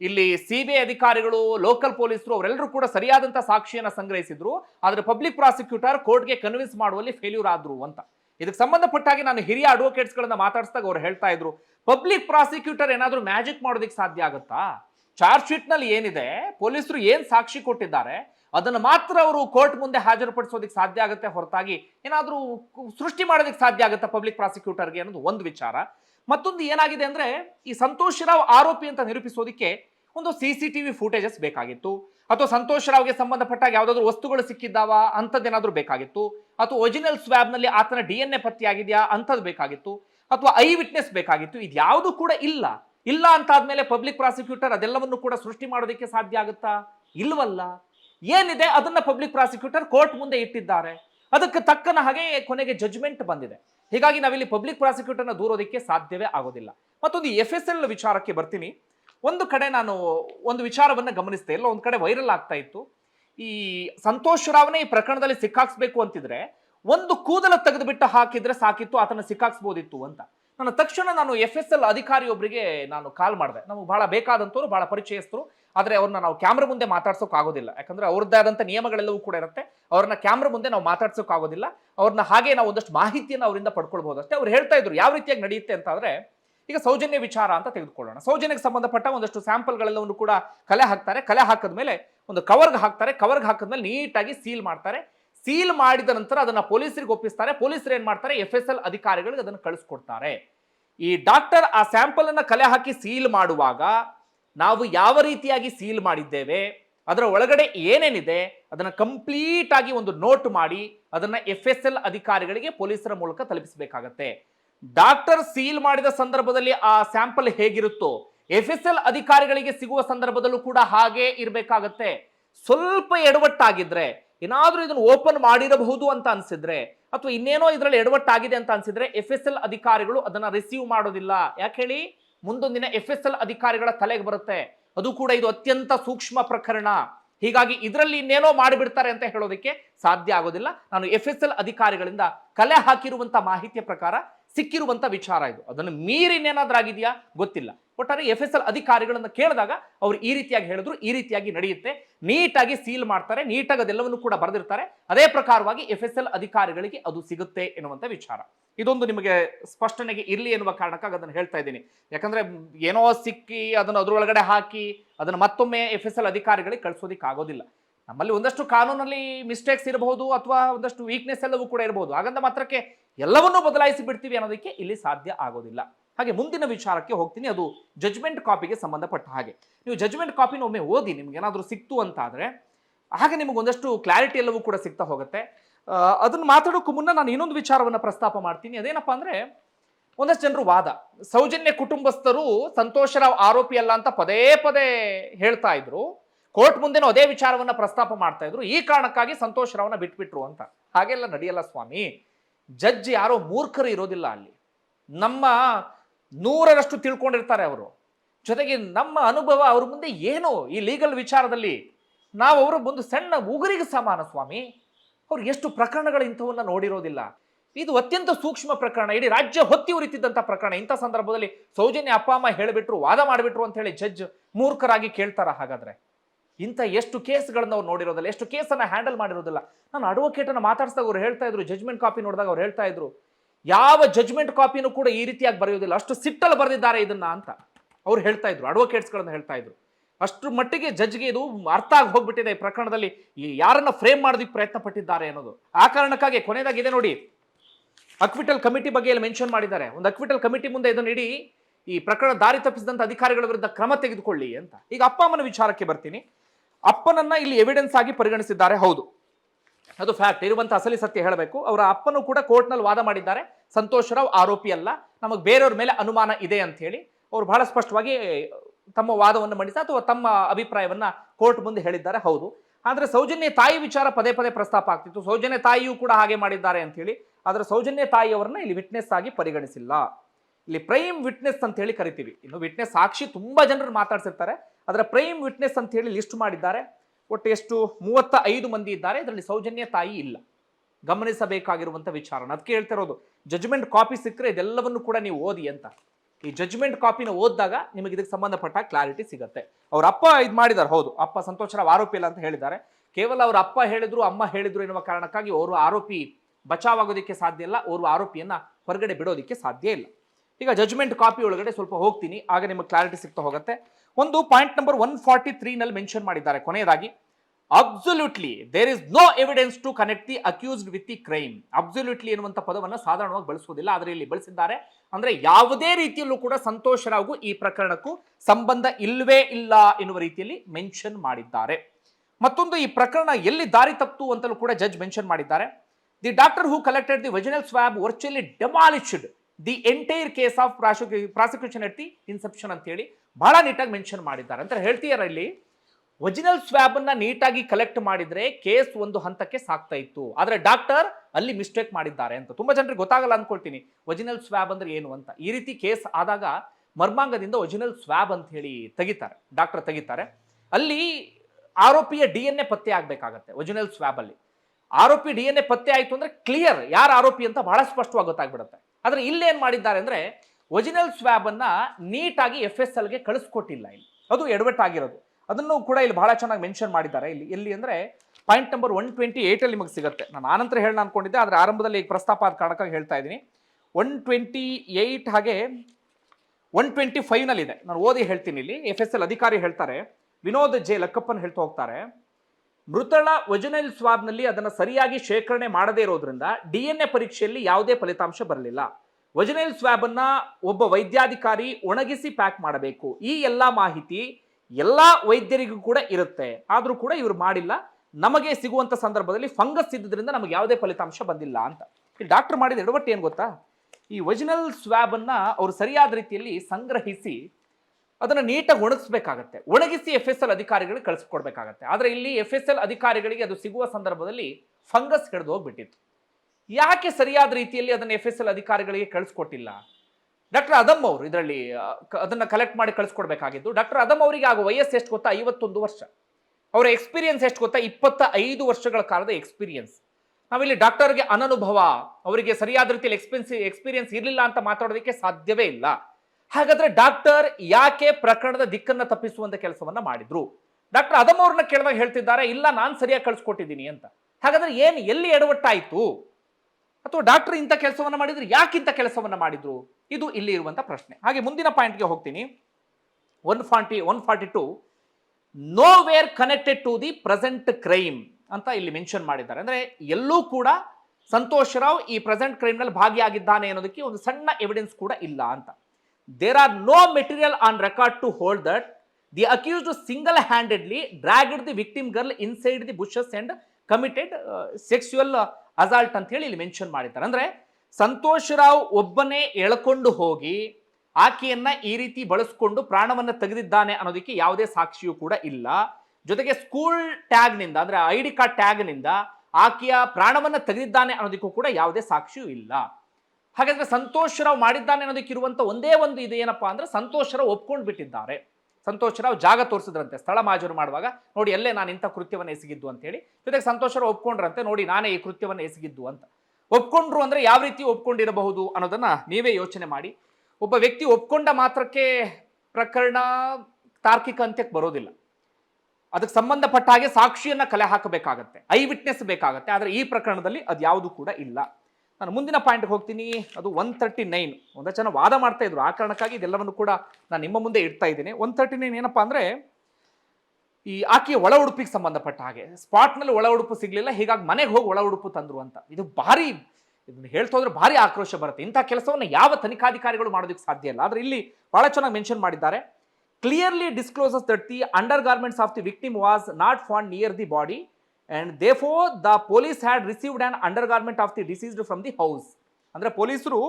ಇಲ್ಲಿ ಸಿಬಿಐ ಅಧಿಕಾರಿಗಳು ಲೋಕಲ್ ಪೊಲೀಸರು ಅವರೆಲ್ಲರೂ ಕೂಡ ಸರಿಯಾದಂತಹ ಸಾಕ್ಷಿಯನ್ನ ಸಂಗ್ರಹಿಸಿದ್ರು. ಆದ್ರೆ ಪಬ್ಲಿಕ್ ಪ್ರಾಸಿಕ್ಯೂಟರ್ ಕೋರ್ಟ್ಗೆ ಕನ್ವಿನ್ಸ್ ಮಾಡುವಲ್ಲಿ ಫೇಲ್ಯೂರ್ ಆದ್ರು ಅಂತ. ಇದಕ್ಕೆ ಸಂಬಂಧಪಟ್ಟ ಹಾಗೆ ನಾನು ಹಿರಿಯ ಅಡ್ವೊಕೇಟ್ಸ್ ಗಳನ್ನ ಮಾತಾಡಿಸಿದಾಗ ಅವ್ರು ಹೇಳ್ತಾ ಇದ್ರು ಪಬ್ಲಿಕ್ ಪ್ರಾಸಿಕ್ಯೂಟರ್ ಏನಾದರೂ ಮ್ಯಾಜಿಕ್ ಮಾಡೋದಕ್ಕೆ ಸಾಧ್ಯ ಆಗುತ್ತಾ? ಚಾರ್ಜ್ ಶೀಟ್ನಲ್ಲಿ ಏನಿದೆ? ಪೊಲೀಸರು ಏನು ಸಾಕ್ಷಿ ಕೊಟ್ಟಿದ್ದಾರೆ? ಅದನ್ನು ಮಾತ್ರ ಅವರು ಕೋರ್ಟ್ ಮುಂದೆ ಹಾಜರುಪಡಿಸೋದಕ್ಕೆ ಸಾಧ್ಯ ಆಗುತ್ತೆ ಹೊರತಾಗಿ ಏನಾದರೂ ಸೃಷ್ಟಿ ಮಾಡೋದಕ್ಕೆ ಸಾಧ್ಯ ಆಗುತ್ತಾ ಪಬ್ಲಿಕ್ ಪ್ರಾಸಿಕ್ಯೂಟರ್ಗೆ ಅನ್ನೋದು ಒಂದು ವಿಚಾರ. ಮತ್ತೊಂದು ಏನಾಗಿದೆ ಅಂದ್ರೆ ಈ ಸಂತೋಷ್ ರಾವ್ ಆರೋಪಿ ಅಂತ ನಿರೂಪಿಸೋದಕ್ಕೆ ಒಂದು ಸಿ ಸಿ ಟಿವಿ ಫುಟೇಜಸ್ ಬೇಕಾಗಿತ್ತು. ಅಥವಾ ಸಂತೋಷ್ ರಾವ್ಗೆ ಸಂಬಂಧಪಟ್ಟಾಗ ಯಾವುದಾದ್ರೂ ವಸ್ತುಗಳು ಸಿಕ್ಕಿದ್ದಾವ? ಅಂಥದ್ದೇನಾದ್ರೂ ಬೇಕಾಗಿತ್ತು? ಅಥವಾ ಒರಿಜಿನಲ್ ಸ್ವ್ಯಾಬ್ನಲ್ಲಿ ಆತನ ಡಿ ಎನ್ ಎ ಪತ್ತೆಯಾಗಿದೆಯಾ? ಅಂಥದ್ದು ಬೇಕಾಗಿತ್ತು? ಅಥವಾ ಐ ವಿಟ್ನೆಸ್ ಬೇಕಾಗಿತ್ತು ಇದ್ಯಾವುದು ಕೂಡ ಇಲ್ಲ. ಇಲ್ಲ ಅಂತ ಆದ್ಮೇಲೆ ಪಬ್ಲಿಕ್ ಪ್ರಾಸಿಕ್ಯೂಟರ್ ಅದೆಲ್ಲವನ್ನು ಕೂಡ ಸೃಷ್ಟಿ ಮಾಡೋದಕ್ಕೆ ಸಾಧ್ಯ ಆಗುತ್ತಾ? ಇಲ್ವಲ್ಲ. ಏನಿದೆ? ಅದನ್ನ ಪಬ್ಲಿಕ್ ಪ್ರಾಸಿಕ್ಯೂಟರ್ ಕೋರ್ಟ್ ಮುಂದೆ ಇಟ್ಟಿದ್ದಾರೆ. ಅದಕ್ಕೆ ತಕ್ಕನ ಹಾಗೆ ಕೊನೆಗೆ ಜಜ್ಮೆಂಟ್ ಬಂದಿದೆ. ಹೀಗಾಗಿ ನಾವಿಲ್ಲಿ ಪಬ್ಲಿಕ್ ಪ್ರಾಸಿಕ್ಯೂಟರ್ನ ದೂರೋದಕ್ಕೆ ಸಾಧ್ಯವೇ ಆಗೋದಿಲ್ಲ. ಮತ್ತೊಂದು ಎಫ್ ಎಸ್ ಎಲ್ ವಿಚಾರಕ್ಕೆ ಬರ್ತೀನಿ. ಒಂದು ಕಡೆ ನಾನು ಒಂದು ವಿಚಾರವನ್ನ ಗಮನಿಸಿದೆ. ಎಲ್ಲ ಒಂದು ಕಡೆ ವೈರಲ್ ಆಗ್ತಾ ಇತ್ತು. ಈ ಸಂತೋಷ್ ರಾವ್ನೇ ಈ ಪ್ರಕರಣದಲ್ಲಿ ಸಿಕ್ಕಾಕ್ಸ್ಬೇಕು ಅಂತಿದ್ರೆ, ಒಂದು ಕೂದಲ ತೆಗೆದುಬಿಟ್ಟು ಹಾಕಿದ್ರೆ ಸಾಕಿತ್ತು, ಆತನ ಸಿಕ್ಕಾಕ್ಸ್ಬೋದಿತ್ತು ಅಂತ. ನಾನು ತಕ್ಷಣ ನಾನು ಎಫ್ ಎಸ್ ಎಲ್ ಅಧಿಕಾರಿಯೊಬ್ಬರಿಗೆ ನಾನು ಕಾಲ್ ಮಾಡಿದೆ. ನಮಗೆ ಬಹಳ ಬೇಕಾದಂಥವ್ರು ಬಹಳ ಪರಿಚಯಸ್ಥರು. ಆದರೆ ಅವ್ರನ್ನ ನಾವು ಕ್ಯಾಮ್ರಾ ಮುಂದೆ ಮಾತಾಡ್ಸೋಕ್ಕಾಗೋದಿಲ್ಲ ಯಾಕಂದ್ರೆ ಅವ್ರದ್ದೇ ಆದಂಥ ನಿಯಮಗಳೆಲ್ಲವೂ ಕೂಡ ಇರುತ್ತೆ. ಅವ್ರನ್ನ ಕ್ಯಾಮ್ರಾ ಮುಂದೆ ನಾವು ಮಾತಾಡ್ಸೋಕ್ಕಾಗೋದಿಲ್ಲ ಅವ್ರನ್ನ ಹಾಗೆ ನಾವು ಒಂದಷ್ಟು ಮಾಹಿತಿಯನ್ನು ಅವರಿಂದ ಪಡ್ಕೊಳ್ಬಹುದು ಅಷ್ಟೇ ಅವ್ರು ಹೇಳ್ತಾ ಇದ್ರು, ಯಾವ ರೀತಿಯಾಗಿ ನಡೆಯುತ್ತೆ ಅಂತ ಈಗ ಸೌಜನ್ಯ ವಿಚಾರ ಅಂತ ತೆಗೆದುಕೊಳ್ಳೋಣ. ಸೌಜನ್ಯಕ್ಕೆ ಸಂಬಂಧಪಟ್ಟ ಒಂದಷ್ಟು ಸ್ಯಾಂಪಲ್ಗಳೆಲ್ಲವನ್ನು ಕೂಡ ಕಲೆ ಹಾಕ್ತಾರೆ. ಕಲೆ ಹಾಕಿದ್ಮೇಲೆ ಒಂದು ಕವರ್ಗೆ ಹಾಕ್ತಾರೆ. ಕವರ್ಗೆ ಹಾಕಿದ್ಮೇಲೆ ನೀಟಾಗಿ ಸೀಲ್ ಮಾಡ್ತಾರೆ. ಸೀಲ್ ಮಾಡಿದ ನಂತರ ಅದನ್ನ ಪೊಲೀಸರಿಗೆ ಒಪ್ಪಿಸ್ತಾರೆ. ಪೊಲೀಸರು ಏನು ಮಾಡ್ತಾರೆ? ಎಫ್ ಎಸ್ ಎಲ್ ಅಧಿಕಾರಿಗಳಿಗೆ ಅದನ್ನು ಕಳಿಸ್ಕೊಡ್ತಾರೆ. ಈ ಡಾಕ್ಟರ್ ಆ ಸ್ಯಾಂಪಲ್ ಅನ್ನ ಕಲೆ ಹಾಕಿ ಸೀಲ್ ಮಾಡುವಾಗ ನಾವು ಯಾವ ರೀತಿಯಾಗಿ ಸೀಲ್ ಮಾಡಿದ್ದೇವೆ? ಅದರ ಒಳಗಡೆ ಏನೇನಿದೆ? ಅದನ್ನ ಕಂಪ್ಲೀಟ್ ಆಗಿ ಒಂದು ನೋಟ್ ಮಾಡಿ ಅದನ್ನ ಎಫ್ ಎಸ್ ಎಲ್ ಅಧಿಕಾರಿಗಳಿಗೆ ಪೊಲೀಸರ ಮೂಲಕ ತಲುಪಿಸಬೇಕಾಗತ್ತೆ. ಡಾಕ್ಟರ್ ಸೀಲ್ ಮಾಡಿದ ಸಂದರ್ಭದಲ್ಲಿ ಆ ಸ್ಯಾಂಪಲ್ ಹೇಗಿರುತ್ತೋ, ಎಫ್ ಎಸ್ ಎಲ್ ಅಧಿಕಾರಿಗಳಿಗೆ ಸಿಗುವ ಸಂದರ್ಭದಲ್ಲೂ ಕೂಡ ಹಾಗೆ ಇರಬೇಕಾಗತ್ತೆ. ಸ್ವಲ್ಪ ಎಡವಟ್ಟಾಗಿದ್ರೆ, ಏನಾದರೂ ಇದನ್ನು ಓಪನ್ ಮಾಡಿರಬಹುದು ಅಂತ ಅನ್ಸಿದ್ರೆ, ಅಥವಾ ಇನ್ನೇನೋ ಇದರಲ್ಲಿ ಎಡವಟ್ಟಾಗಿದೆ ಅಂತ ಅನ್ಸಿದ್ರೆ ಎಫ್ ಎಸ್ ಎಲ್ ಅಧಿಕಾರಿಗಳು ಅದನ್ನ ರಿಸೀವ್ ಮಾಡೋದಿಲ್ಲ. ಯಾಕೆ ಹೇಳಿ? ಮುಂದೊಂದಿನ ದಿನ ಎಫ್ ಎಸ್ ಎಲ್ ಅಧಿಕಾರಿಗಳ ತಲೆಗೆ ಬರುತ್ತೆ. ಅದು ಕೂಡ ಇದು ಅತ್ಯಂತ ಸೂಕ್ಷ್ಮ ಪ್ರಕರಣ. ಹೀಗಾಗಿ ಇದರಲ್ಲಿ ಇನ್ನೇನೋ ಮಾಡಿಬಿಡ್ತಾರೆ ಅಂತ ಹೇಳೋದಕ್ಕೆ ಸಾಧ್ಯ ಆಗೋದಿಲ್ಲ. ನಾನು ಎಫ್ ಎಸ್ ಎಲ್ ಅಧಿಕಾರಿಗಳಿಂದ ಕಲೆ ಹಾಕಿರುವಂತ ಮಾಹಿತಿಯ ಪ್ರಕಾರ ಸಿಕ್ಕಿರುವಂತ ವಿಚಾರ ಇದು. ಅದನ್ನು ಮೀರಿ ಇನ್ನೇನಾದ್ರೂ ಆಗಿದೆಯಾ? ಗೊತ್ತಿಲ್ಲ. ಒಟ್ಟಾರೆ ಎಫ್ ಎಸ್ ಎಲ್ ಅಧಿಕಾರಿಗಳನ್ನ ಕೇಳಿದಾಗ ಅವ್ರು ಈ ರೀತಿಯಾಗಿ ಹೇಳಿದ್ರು, ಈ ರೀತಿಯಾಗಿ ನಡೆಯುತ್ತೆ. ನೀಟಾಗಿ ಸೀಲ್ ಮಾಡ್ತಾರೆ, ನೀಟಾಗಿ ಅದೆಲ್ಲವನ್ನು ಕೂಡ ಬರೆದಿರ್ತಾರೆ. ಅದೇ ಪ್ರಕಾರವಾಗಿ ಎಫ್ ಎಸ್ ಎಲ್ ಅಧಿಕಾರಿಗಳಿಗೆ ಅದು ಸಿಗುತ್ತೆ ಎನ್ನುವಂತ ವಿಚಾರ. ಇದೊಂದು ನಿಮಗೆ ಸ್ಪಷ್ಟನೆಗೆ ಇರಲಿ ಎನ್ನುವ ಕಾರಣಕ್ಕಾಗಿ ಅದನ್ನು ಹೇಳ್ತಾ ಇದ್ದೀನಿ. ಯಾಕಂದ್ರೆ ಏನೋ ಸಿಕ್ಕಿ ಅದನ್ನು ಅದರೊಳಗಡೆ ಹಾಕಿ ಅದನ್ನು ಮತ್ತೊಮ್ಮೆ ಎಫ್ ಎಸ್ ಎಲ್ ಅಧಿಕಾರಿಗಳಿಗೆ ಕಳಿಸೋದಿಕ್ಕೆ ಆಗೋದಿಲ್ಲ ನಮ್ಮಲ್ಲಿ ಒಂದಷ್ಟು ಕಾನೂನಲ್ಲಿ ಮಿಸ್ಟೇಕ್ಸ್ ಇರಬಹುದು ಅಥವಾ ಒಂದಷ್ಟು ವೀಕ್ನೆಸ್ ಎಲ್ಲವೂ ಕೂಡ ಇರಬಹುದು. ಹಾಗಂತ ಮಾತ್ರಕ್ಕೆ ಎಲ್ಲವನ್ನೂ ಬದಲಾಯಿಸಿ ಬಿಡ್ತೀವಿ ಅನ್ನೋದಕ್ಕೆ ಇಲ್ಲಿ ಸಾಧ್ಯ ಆಗೋದಿಲ್ಲ. ಹಾಗೆ ಮುಂದಿನ ವಿಚಾರಕ್ಕೆ ಹೋಗ್ತೀನಿ. ಅದು ಜಜ್ಮೆಂಟ್ ಕಾಪಿಗೆ ಸಂಬಂಧಪಟ್ಟ ಹಾಗೆ. ನೀವು ಜಜ್ಮೆಂಟ್ ಕಾಪಿನ ಒಮ್ಮೆ ಓದಿ, ನಿಮ್ಗೆ ಏನಾದರೂ ಸಿಕ್ತು ಅಂತ ಆದರೆ ಹಾಗೆ ನಿಮಗೆ ಒಂದಷ್ಟು ಕ್ಲಾರಿಟಿ ಎಲ್ಲವೂ ಕೂಡ ಸಿಗ್ತಾ ಹೋಗುತ್ತೆ. ಅದನ್ನ ಮಾತಾಡೋಕ್ಕೂ ಮುನ್ನ ನಾನು ಇನ್ನೊಂದು ವಿಚಾರವನ್ನು ಪ್ರಸ್ತಾಪ ಮಾಡ್ತೀನಿ. ಅದೇನಪ್ಪ ಅಂದರೆ, ಒಂದಷ್ಟು ಜನರು ವಾದ. ಸೌಜನ್ಯ ಕುಟುಂಬಸ್ಥರು ಸಂತೋಷರಾವ್ ಆರೋಪಿ ಅಲ್ಲ ಅಂತ ಪದೇ ಪದೇ ಹೇಳ್ತಾ ಇದ್ರು. ಕೋರ್ಟ್ ಮುಂದೆನೂ ಅದೇ ವಿಚಾರವನ್ನ ಪ್ರಸ್ತಾಪ ಮಾಡ್ತಾ ಇದ್ರು. ಈ ಕಾರಣಕ್ಕಾಗಿ ಸಂತೋಷ್ ರಾವ್ನ ಬಿಟ್ಬಿಟ್ರು ಅಂತ. ಹಾಗೆಲ್ಲ ನಡೆಯಲ್ಲ ಸ್ವಾಮಿ. ಜಡ್ಜ್ ಯಾರೋ ಮೂರ್ಖರು ಇರೋದಿಲ್ಲ ಅಲ್ಲಿ. ನಮ್ಮ ನೂರರಷ್ಟು ತಿಳ್ಕೊಂಡಿರ್ತಾರೆ ಅವರು. ಜೊತೆಗೆ ನಮ್ಮ ಅನುಭವ ಅವ್ರ ಮುಂದೆ ಏನು? ಈ ಲೀಗಲ್ ವಿಚಾರದಲ್ಲಿ ನಾವು ಅವರು ಒಂದು ಸಣ್ಣ ಉಗುರಿಗೆ ಸಮಾನ ಸ್ವಾಮಿ. ಅವ್ರು ಎಷ್ಟು ಪ್ರಕರಣಗಳು ಇಂಥವನ್ನ ನೋಡಿರೋದಿಲ್ಲ. ಇದು ಅತ್ಯಂತ ಸೂಕ್ಷ್ಮ ಪ್ರಕರಣ. ಇಡೀ ರಾಜ್ಯ ಹೊತ್ತಿ ಉರಿತಿದ್ದಂಥ ಪ್ರಕರಣ. ಇಂಥ ಸಂದರ್ಭದಲ್ಲಿ ಸೌಜನ್ಯ ಅಪ್ಪ, ಅಮ್ಮ ಹೇಳಿಬಿಟ್ರು, ವಾದ ಮಾಡಿಬಿಟ್ರು ಅಂತ ಹೇಳಿ ಜಡ್ಜ್ ಮೂರ್ಖರಾಗಿ ಕೇಳ್ತಾರ ಹಾಗಾದ್ರೆ. ಇಂಥ ಎಷ್ಟು ಕೇಸ್ಗಳನ್ನ ಅವ್ರು ನೋಡಿರೋದಿಲ್ಲ, ಎಷ್ಟು ಕೇಸನ್ನು ಹ್ಯಾಂಡಲ್ ಮಾಡಿರೋದಿಲ್ಲ. ನಾನು ಅಡ್ವೊಕೇಟನ್ನು ಮಾತಾಡಿಸಿದಾಗ ಅವ್ರು ಹೇಳ್ತಾ ಇದ್ರು, ಜಜ್ಮೆಂಟ್ ಕಾಪಿ ನೋಡಿದಾಗ ಅವ್ರು ಹೇಳ್ತಾ ಇದ್ರು, ಯಾವ ಜಜ್ಮೆಂಟ್ ಕಾಪಿನೂ ಕೂಡ ಈ ರೀತಿಯಾಗಿ ಬರೆಯೋದಿಲ್ಲ, ಅಷ್ಟು ಸಿಟ್ಟಲ್ಲಿ ಬರೆದಿದ್ದಾರೆ ಇದನ್ನ ಅಂತ ಅವ್ರು ಹೇಳ್ತಾ ಇದ್ರು, ಅಡ್ವೊಕೇಟ್ಸ್ಗಳನ್ನು ಹೇಳ್ತಾ ಇದ್ರು. ಅಷ್ಟು ಮಟ್ಟಿಗೆ ಜಜ್ಗೆ ಇದು ಅರ್ಥ ಆಗಿ ಹೋಗ್ಬಿಟ್ಟಿದೆ ಈ ಪ್ರಕರಣದಲ್ಲಿ ಯಾರನ್ನ ಫ್ರೇಮ್ ಮಾಡೋದಕ್ಕೆ ಪ್ರಯತ್ನ ಪಟ್ಟಿದ್ದಾರೆ ಅನ್ನೋದು. ಆ ಕಾರಣಕ್ಕಾಗಿ ಕೊನೆಯದಾಗಿದೆ ನೋಡಿ, ಅಕ್ವಿಟಲ್ ಕಮಿಟಿ ಬಗ್ಗೆ ಇಲ್ಲಿ ಮೆನ್ಷನ್ ಮಾಡಿದ್ದಾರೆ. ಒಂದು ಅಕ್ವಿಟಲ್ ಕಮಿಟಿ ಮುಂದೆ ಇದನ್ನು ಇಡೀ, ಈ ಪ್ರಕರಣ ದಾರಿ ತಪ್ಪಿಸಿದಂಥ ಅಧಿಕಾರಿಗಳ ವಿರುದ್ಧ ಕ್ರಮ ತೆಗೆದುಕೊಳ್ಳಿ ಅಂತ. ಈಗ ಅಪ್ಪ ಅಮ್ಮನ ವಿಚಾರಕ್ಕೆ ಬರ್ತೀನಿ. ಅಪ್ಪನನ್ನ ಇಲ್ಲಿ ಎವಿಡೆನ್ಸ್ ಆಗಿ ಪರಿಗಣಿಸಿದ್ದಾರೆ, ಹೌದು. ಅದು ಫ್ಯಾಕ್ಟ್ ಇರುವಂತ ಅಸಲಿ ಸತ್ಯ ಹೇಳಬೇಕು. ಅವರ ಅಪ್ಪನು ಕೂಡ ಕೋರ್ಟ್ನಲ್ಲಿ ವಾದ ಮಾಡಿದ್ದಾರೆ. ಸಂತೋಷ್ ರಾವ್ ಆರೋಪಿ ಅಲ್ಲ. ನಮಗೆ ಬೇರೆಯವ್ರ ಮೇಲೆ ಅನುಮಾನ ಇದೆ ಅಂತ ಹೇಳಿ ಅವರು ಬಹಳ ಸ್ಪಷ್ಟವಾಗಿ ತಮ್ಮ ವಾದವನ್ನು ಮಂಡಿಸ ಅಥವಾ ತಮ್ಮ ಅಭಿಪ್ರಾಯವನ್ನ ಕೋರ್ಟ್ ಮುಂದೆ ಹೇಳಿದ್ದಾರೆ, ಹೌದು. ಆದರೆ ಸೌಜನ್ಯ ತಾಯಿ ವಿಚಾರ ಪದೇ ಪದೇ ಪ್ರಸ್ತಾಪ ಆಗ್ತಿತ್ತು. ಸೌಜನ್ಯ ತಾಯಿಯೂ ಕೂಡ ಹಾಗೆ ಮಾಡಿದ್ದಾರೆ ಅಂತ ಹೇಳಿ, ಆದ್ರೆ ಸೌಜನ್ಯ ತಾಯಿಯವರನ್ನ ಇಲ್ಲಿ ವಿಟ್ನೆಸ್ ಆಗಿ ಪರಿಗಣಿಸಿಲ್ಲ. ಇಲ್ಲಿ ಪ್ರೈಮ್ ವಿಟ್ನೆಸ್ ಅಂತ ಹೇಳಿ ಕರಿತೀವಿ. ಇನ್ನು ವಿಟ್ನೆಸ್ ಸಾಕ್ಷಿ ತುಂಬಾ ಜನರು ಮಾತಾಡ್ಸಿರ್ತಾರೆ. ಅದರ ಪ್ರೈಮ್ ವಿಟ್ನೆಸ್ ಅಂತ ಹೇಳಿ ಲಿಸ್ಟ್ ಮಾಡಿದ್ದಾರೆ. ಒಟ್ಟು ಎಷ್ಟು? ಮೂವತ್ತ ಐದು ಮಂದಿ ಇದ್ದಾರೆ. ಇದರಲ್ಲಿ ಸೌಜನ್ಯ ತಾಯಿ ಇಲ್ಲ. ಗಮನಿಸಬೇಕಾಗಿರುವಂಥ ವಿಚಾರ ಅದಕ್ಕೆ ಹೇಳ್ತಿರೋದು ಜಜ್ಮೆಂಟ್ ಕಾಪಿ ಸಿಕ್ಕರೆ ಇದೆಲ್ಲವನ್ನು ಕೂಡ ನೀವು ಓದಿ ಅಂತ. ಈ ಜಜ್ಮೆಂಟ್ ಕಾಪಿನ ಓದಿದಾಗ ನಿಮಗೆ ಇದಕ್ಕೆ ಸಂಬಂಧಪಟ್ಟ ಕ್ಲಾರಿಟಿ ಸಿಗುತ್ತೆ. ಅವ್ರ ಅಪ್ಪ ಇದು ಮಾಡಿದ್ದಾರೆ ಹೌದು. ಅಪ್ಪ ಸಂತೋಷರಾವ್ ಆರೋಪಿ ಇಲ್ಲ ಅಂತ ಹೇಳಿದ್ದಾರೆ. ಕೇವಲ ಅವ್ರ ಅಪ್ಪ ಹೇಳಿದ್ರು, ಅಮ್ಮ ಹೇಳಿದ್ರು ಎನ್ನುವ ಕಾರಣಕ್ಕಾಗಿ ಅವರು ಆರೋಪಿ ಬಚಾವಾಗೋದಕ್ಕೆ ಸಾಧ್ಯ ಇಲ್ಲ. ಅವರು ಆರೋಪಿಯನ್ನ ಹೊರಗಡೆ ಬಿಡೋದಕ್ಕೆ ಸಾಧ್ಯ ಇಲ್ಲ. ಈಗ ಜಜ್ಮೆಂಟ್ ಕಾಪಿ ಒಳಗಡೆ ಸ್ವಲ್ಪ ಹೋಗ್ತೀನಿ. ಆಗ ನಿಮಗೆ ಕ್ಲಾರಿಟಿ ಸಿಗ್ತಾ ಹೋಗುತ್ತೆ. ಒಂದು ಪಾಯಿಂಟ್ ನಂಬರ್ ಒನ್ ಫಾರ್ಟಿ ತ್ರೀನಲ್ಲಿ ಮೆನ್ಷನ್ ಮಾಡಿದ್ದಾರೆ. ಕೊನೆಯದಾಗಿ absolutely there is no evidence to connect the accused with the crime absolutely ಎನ್ನುವಂಥ ಪದವನ್ನು ಸಾಧಾರಣವಾಗಿ ಬಳಸುವುದಿಲ್ಲ ಆದರೆ ಇಲ್ಲಿ ಬಳಸಿದ್ದಾರೆ. ಅಂದ್ರೆ ಯಾವುದೇ ರೀತಿಯಲ್ಲೂ ಕೂಡ ಸಂತೋಷ್ ಈ ಪ್ರಕರಣಕ್ಕೂ ಸಂಬಂಧ ಇಲ್ಲವೇ ಇಲ್ಲ ಎನ್ನುವ ರೀತಿಯಲ್ಲಿ ಮೆನ್ಷನ್ ಮಾಡಿದ್ದಾರೆ. ಮತ್ತೊಂದು, ಈ ಪ್ರಕರಣ ಎಲ್ಲಿ ದಾರಿ ತಪ್ಪು ಅಂತಲೂ ಕೂಡ ಜಡ್ಜ್ ಮೆನ್ಷನ್ ಮಾಡಿದ್ದಾರೆ. The doctor who collected the vaginal swab virtually demolished the entire case of prosecution at the inception ಅಂತ ಹೇಳಿ ಬಹಳ ನೀಟಾಗಿ ಮೆನ್ಷನ್ ಮಾಡಿದ್ದಾರೆ. ಅಂತ ಹೇಳ್ತೀಯಾರ ಇಲ್ಲಿ ಒರಿಜಿನಲ್ ಸ್ವ್ಯಾಬನ್ನು ನೀಟಾಗಿ ಕಲೆಕ್ಟ್ ಮಾಡಿದ್ರೆ ಕೇಸ್ ಒಂದು ಹಂತಕ್ಕೆ ಸಾಕ್ತಾ ಇತ್ತು. ಆದ್ರೆ ಡಾಕ್ಟರ್ ಅಲ್ಲಿ ಮಿಸ್ಟೇಕ್ ಮಾಡಿದ್ದಾರೆ ಅಂತ. ತುಂಬಾ ಜನರಿಗೆ ಗೊತ್ತಾಗಲ್ಲ ಅನ್ಕೊಳ್ತೀನಿ, ಒರಿಜಿನಲ್ ಸ್ವ್ಯಾಬ್ ಅಂದ್ರೆ ಏನು ಅಂತ. ಈ ರೀತಿ ಕೇಸ್ ಆದಾಗ ಮರ್ಮಾಂಗದಿಂದ ಒರಿಜಿನಲ್ ಸ್ವ್ಯಾಬ್ ಅಂತ ಹೇಳಿ ತೆಗಿತಾರೆ, ಡಾಕ್ಟರ್ ತೆಗಿತಾರೆ. ಅಲ್ಲಿ ಆರೋಪಿಯ ಡಿ ಎನ್ ಎ ಪತ್ತೆ ಆಗ್ಬೇಕಾಗತ್ತೆ, ಒರಿಜಿನಲ್ ಸ್ವ್ಯಾಬ್ ಅಲ್ಲಿ. ಆರೋಪಿ ಡಿ ಎನ್ ಎ ಪತ್ತೆ ಆಯ್ತು ಅಂದ್ರೆ ಕ್ಲಿಯರ್ ಯಾರು ಆರೋಪಿ ಅಂತ ಬಹಳ ಸ್ಪಷ್ಟವಾಗಿ ಗೊತ್ತಾಗ್ಬಿಡುತ್ತೆ. ಆದರೆ ಇಲ್ಲೇನು ಮಾಡಿದ್ದಾರೆ ಅಂದ್ರೆ ಒರಿಜಿನಲ್ ಸ್ವ್ಯಾಬನ್ನು ನೀಟಾಗಿ ಎಫ್ ಎಸ್ ಎಲ್ಗೆ ಕಳಿಸ್ಕೊಟ್ಟಿಲ್ಲ ಇಲ್ಲಿ. ಅದು ಆಗಿರೋದು. ಅದನ್ನು ಕೂಡ ಇಲ್ಲಿ ಬಹಳ ಚೆನ್ನಾಗಿ ಮೆನ್ಷನ್ ಮಾಡಿದ್ದಾರೆ ಇಲ್ಲಿ. ಎಲ್ಲಿ ಅಂದ್ರೆ ಪಾಯಿಂಟ್ ನಂಬರ್ ಒನ್ ಟ್ವೆಂಟಿ ಏಯ್ಟಲ್ಲಿ ನಿಮಗೆ ಸಿಗುತ್ತೆ. ನಾನು ಆನಂತರ ಹೇಳೋಣ ಅನ್ಕೊಂಡಿದ್ದೆ, ಆದರೆ ಆರಂಭದಲ್ಲಿ ಈಗ ಪ್ರಸ್ತಾಪ ಆದ ಕಾರಣಕ್ಕಾಗಿ ಹೇಳ್ತಾ ಇದ್ದೀನಿ. ಒನ್ ಟ್ವೆಂಟಿ ಏಯ್ಟ್ ಹಾಗೆ ಒನ್ ಟ್ವೆಂಟಿ ಫೈವ್ನಲ್ಲಿದೆ ನಾನು ಓದಿ ಹೇಳ್ತೀನಿ ಇಲ್ಲಿ. ಎಫ್ ಎಸ್ ಎಲ್ ಅಧಿಕಾರಿ ಹೇಳ್ತಾರೆ. ವಿನೋದ್ ಜೆ ಲಕ್ಕಪ್ಪನ್ ಹೇಳ್ತಾ ಹೋಗ್ತಾರೆ. ಮೃತಳ ಒಜಿನಲ್ ಸ್ವಾಬ್ನಲ್ಲಿ ಅದನ್ನು ಸರಿಯಾಗಿ ಶೇಖರಣೆ ಮಾಡದೇ ಇರೋದ್ರಿಂದ ಡಿ ಎನ್ ಎ ಪರೀಕ್ಷೆಯಲ್ಲಿ ಯಾವುದೇ ಫಲಿತಾಂಶ ಬರಲಿಲ್ಲ. ಒಜಿನಲ್ ಸ್ವಾಬ್ ಅನ್ನ ಒಬ್ಬ ವೈದ್ಯಾಧಿಕಾರಿ ಒಣಗಿಸಿ ಪ್ಯಾಕ್ ಮಾಡಬೇಕು. ಈ ಎಲ್ಲ ಮಾಹಿತಿ ಎಲ್ಲ ವೈದ್ಯರಿಗೂ ಕೂಡ ಇರುತ್ತೆ. ಆದರೂ ಕೂಡ ಇವರು ಮಾಡಿಲ್ಲ. ನಮಗೆ ಸಿಗುವಂತ ಸಂದರ್ಭದಲ್ಲಿ ಫಂಗಸ್ ಇದ್ದುದರಿಂದ ನಮಗೆ ಯಾವುದೇ ಫಲಿತಾಂಶ ಬಂದಿಲ್ಲ ಅಂತ. ಈ ಡಾಕ್ಟರ್ ಮಾಡಿದ ಎಡವಟ್ಟು ಏನು ಗೊತ್ತಾ? ಈ ಒಜಿನಲ್ ಸ್ವ್ಯಾಬನ್ನು ಅವರು ಸರಿಯಾದ ರೀತಿಯಲ್ಲಿ ಸಂಗ್ರಹಿಸಿ ಅದನ್ನು ನೀಟಾಗಿ ಒಣಗಿಸ್ಬೇಕಾಗತ್ತೆ. ಒಣಗಿಸಿ ಎಫ್ ಎಸ್ ಎಲ್ ಅಧಿಕಾರಿಗಳಿಗೆ ಕಳಿಸ್ಕೊಡ್ಬೇಕಾಗತ್ತೆ. ಆದರೆ ಇಲ್ಲಿ ಎಫ್ ಎಸ್ ಎಲ್ ಅಧಿಕಾರಿಗಳಿಗೆ ಅದು ಸಿಗುವ ಸಂದರ್ಭದಲ್ಲಿ ಫಂಗಸ್ ಹಿಡಿದು ಹೋಗ್ಬಿಟ್ಟಿತ್ತು. ಯಾಕೆ ಸರಿಯಾದ ರೀತಿಯಲ್ಲಿ ಅದನ್ನು ಎಫ್ ಎಸ್ ಎಲ್ ಅಧಿಕಾರಿಗಳಿಗೆ ಕಳಿಸ್ಕೊಟ್ಟಿಲ್ಲ? ಡಾಕ್ಟರ್ ಅದಮ್ ಅವರು ಇದರಲ್ಲಿ ಅದನ್ನ ಕಲೆಕ್ಟ್ ಮಾಡಿ ಕಳಿಸ್ಕೊಡ್ಬೇಕಾಗಿದ್ದು ಡಾಕ್ಟರ್ ಅದಮ್ ಅವರಿಗೆ ಆಗ ವಯಸ್ಸು ಎಷ್ಟು ಗೊತ್ತಾ? ಐವತ್ತೊಂದು ವರ್ಷ. ಅವರ ಎಕ್ಸ್ಪೀರಿಯನ್ಸ್ ಎಷ್ಟು ಗೊತ್ತಾ? ಇಪ್ಪತ್ತ ಐದು ವರ್ಷಗಳ ಕಾಲದ ಎಕ್ಸ್ಪೀರಿಯನ್ಸ್ ನಾವಿಲ್ಲಿ ಡಾಕ್ಟರ್ಗೆ ಅನನುಭವ, ಅವರಿಗೆ ಸರಿಯಾದ ರೀತಿಯಲ್ಲಿ ಎಕ್ಸ್ಪೆನ್ಸಿ ಎಕ್ಸ್ಪೀರಿಯನ್ಸ್ ಇರಲಿಲ್ಲ ಅಂತ ಮಾತಾಡೋದಕ್ಕೆ ಸಾಧ್ಯವೇ ಇಲ್ಲ. ಹಾಗಾದ್ರೆ ಡಾಕ್ಟರ್ ಯಾಕೆ ಪ್ರಕರಣದ ದಿಕ್ಕನ್ನ ತಪ್ಪಿಸುವಂತ ಕೆಲಸವನ್ನ ಮಾಡಿದ್ರು? ಡಾಕ್ಟರ್ ಅದಮ್ ಅವ್ರನ್ನ ಕೇಳಿದಾಗ ಹೇಳ್ತಿದ್ದಾರೆ, ಇಲ್ಲ, ನಾನು ಸರಿಯಾಗಿ ಕಳ್ಸಿಕೊಟ್ಟಿದ್ದೀನಿ ಅಂತ. ಹಾಗಾದ್ರೆ ಏನು, ಎಲ್ಲಿ ಎಡವಟ್ಟಾಯ್ತು? ಅಥವಾ ಡಾಕ್ಟರ್ ಇಂಥ ಕೆಲಸವನ್ನು ಮಾಡಿದ್ರು, ಯಾಕೆ ಇಂಥ ಕೆಲಸವನ್ನ ಮಾಡಿದ್ರು? ಇದು ಇಲ್ಲಿ ಇರುವಂಥ ಪ್ರಶ್ನೆ. ಹಾಗೆ ಮುಂದಿನ ಪಾಯಿಂಟ್ಗೆ ಹೋಗ್ತೀನಿ. One forty one forty two nowhere connected to the present crime ಅಂತ ಇಲ್ಲಿ ಮೆನ್ಷನ್ ಮಾಡಿದ್ದಾರೆ. ಅಂದ್ರೆ ಎಲ್ಲೂ ಕೂಡ ಸಂತೋಷ್ ರಾವ್ ಈ ಪ್ರೆಸೆಂಟ್ ಕ್ರೈಮ್ನಲ್ಲಿ ಭಾಗಿಯಾಗಿದ್ದಾನೆ ಅನ್ನೋದಕ್ಕೆ ಒಂದು ಸಣ್ಣ ಎವಿಡೆನ್ಸ್ ಕೂಡ ಇಲ್ಲ ಅಂತ. There are no material on record to hold that the accused single handedly dragged the victim girl inside the bushes and committed sexual assault ಅಂತ ಹೇಳಿ ಇಲ್ಲಿ ಮೆನ್ಷನ್ ಮಾಡಿದ್ದಾರೆ. ಅಂದ್ರೆ ಸಂತೋಷ್ ರಾವ್ ಒಬ್ಬನೇ ಎಳ್ಕೊಂಡು ಹೋಗಿ ಆಕೆಯನ್ನ ಈ ರೀತಿ ಬಳಸ್ಕೊಂಡು ಪ್ರಾಣವನ್ನ ತೆಗೆದಿದ್ದಾನೆ ಅನ್ನೋದಕ್ಕೆ ಯಾವುದೇ ಸಾಕ್ಷಿಯೂ ಕೂಡ ಇಲ್ಲ. ಜೊತೆಗೆ ಸ್ಕೂಲ್ ಟ್ಯಾಗ್ನಿಂದ ಅಂದ್ರೆ ಐ ಡಿ ಕಾರ್ಡ್ ಟ್ಯಾಗ್ನಿಂದ ಆಕೆಯ ಪ್ರಾಣವನ್ನ ತೆಗೆದಿದ್ದಾನೆ ಅನ್ನೋದಕ್ಕೂ ಕೂಡ ಯಾವುದೇ ಸಾಕ್ಷಿಯೂ ಇಲ್ಲ. ಹಾಗಾದ್ರೆ ಸಂತೋಷ್ ರಾವ್ ಮಾಡಿದ್ದಾನೆ ಅನ್ನೋದಕ್ಕೆ ಇರುವಂತ ಒಂದೇ ಒಂದು ಇದು ಏನಪ್ಪಾ ಅಂದ್ರೆ ಸಂತೋಷ್ ರಾವ್ ಒಪ್ಕೊಂಡು ಬಿಟ್ಟಿದ್ದಾರೆ ಸಂತೋಷ್ ರಾವ್ ಜಾಗ ತೋರಿಸಿದ್ರಂತೆ, ಸ್ಥಳ ಮಾಜೂರು ಮಾಡುವಾಗ. ನೋಡಿ ಎಲ್ಲೇ ನಾನು ಇಂಥ ಕೃತ್ಯವನ್ನು ಎಸಗಿದ್ದು ಅಂತ ಹೇಳಿ, ಜೊತೆಗೆ ಸಂತೋಷ್ ರಾವ್ ಒಪ್ಕೊಂಡ್ರಂತೆ, ನೋಡಿ, ನಾನೇ ಈ ಕೃತ್ಯವನ್ನು ಎಸಗಿದ್ದು ಅಂತ. ಒಪ್ಕೊಂಡ್ರು ಅಂದ್ರೆ ಯಾವ ರೀತಿ ಒಪ್ಕೊಂಡಿರಬಹುದು ಅನ್ನೋದನ್ನ ನೀವೇ ಯೋಚನೆ ಮಾಡಿ. ಒಬ್ಬ ವ್ಯಕ್ತಿ ಒಪ್ಕೊಂಡ ಮಾತ್ರಕ್ಕೆ ಪ್ರಕರಣ ತಾರ್ಕಿಕ ಅಂತ್ಯಕ್ಕೆ ಬರೋದಿಲ್ಲ. ಅದಕ್ಕೆ ಸಂಬಂಧಪಟ್ಟ ಹಾಗೆ ಸಾಕ್ಷಿಯನ್ನ ಕಲೆ ಹಾಕಬೇಕಾಗತ್ತೆ, ಐ ವಿಟ್ನೆಸ್ ಬೇಕಾಗತ್ತೆ, ಆದರೆ ಈ ಪ್ರಕರಣದಲ್ಲಿ ಅದು ಯಾವುದು ಕೂಡ ಇಲ್ಲ. ನಾನು ಮುಂದಿನ ಪಾಯಿಂಟ್ಗೆ ಹೋಗ್ತೀನಿ. ಅದು ಒನ್ ತರ್ಟಿ ನೈನ್ ಒಂದಷ್ಟು ಜನ ವಾದ ಮಾಡ್ತಾ ಇದ್ರು. ಆ ಕಾರಣಕ್ಕಾಗಿ ಇದೆಲ್ಲವನ್ನು ಕೂಡ ನಾನು ನಿಮ್ಮ ಮುಂದೆ ಇಡ್ತಾ ಇದ್ದೀನಿ. ಒನ್ ತರ್ಟಿ ನೈನ್ ಏನಪ್ಪಾ ಅಂದರೆ ಈ ಆಕೆಯ ಒಳ ಉಡುಪಿಗೆ ಸಂಬಂಧಪಟ್ಟ ಹಾಗೆ. ಸ್ಪಾಟ್ನಲ್ಲಿ ಒಳ ಉಡುಪು ಸಿಗಲಿಲ್ಲ. ಹೀಗಾಗಿ ಮನೆಗೆ ಹೋಗಿ ಒಳ ಉಡುಪು ತಂದರು ಅಂತ. ಇದು ಭಾರಿ, ಇದನ್ನು ಹೇಳ್ತಾ ಹೋದ್ರೆ ಭಾರಿ ಆಕ್ರೋಶ ಬರುತ್ತೆ. ಇಂಥ ಕೆಲಸವನ್ನು ಯಾವ ತನಿಖಾಧಿಕಾರಿಗಳು ಮಾಡೋದಕ್ಕೆ ಸಾಧ್ಯ ಇಲ್ಲ. ಆದರೆ ಇಲ್ಲಿ ಭಾಳ ಚೆನ್ನಾಗಿ ಮೆನ್ಷನ್ ಮಾಡಿದ್ದಾರೆ. Clearly discloses that the undergarments of the victim was not found near the body they for the police had received an undergarment of the deceased from the house ಅಂದರೆ ಪೊಲೀಸರು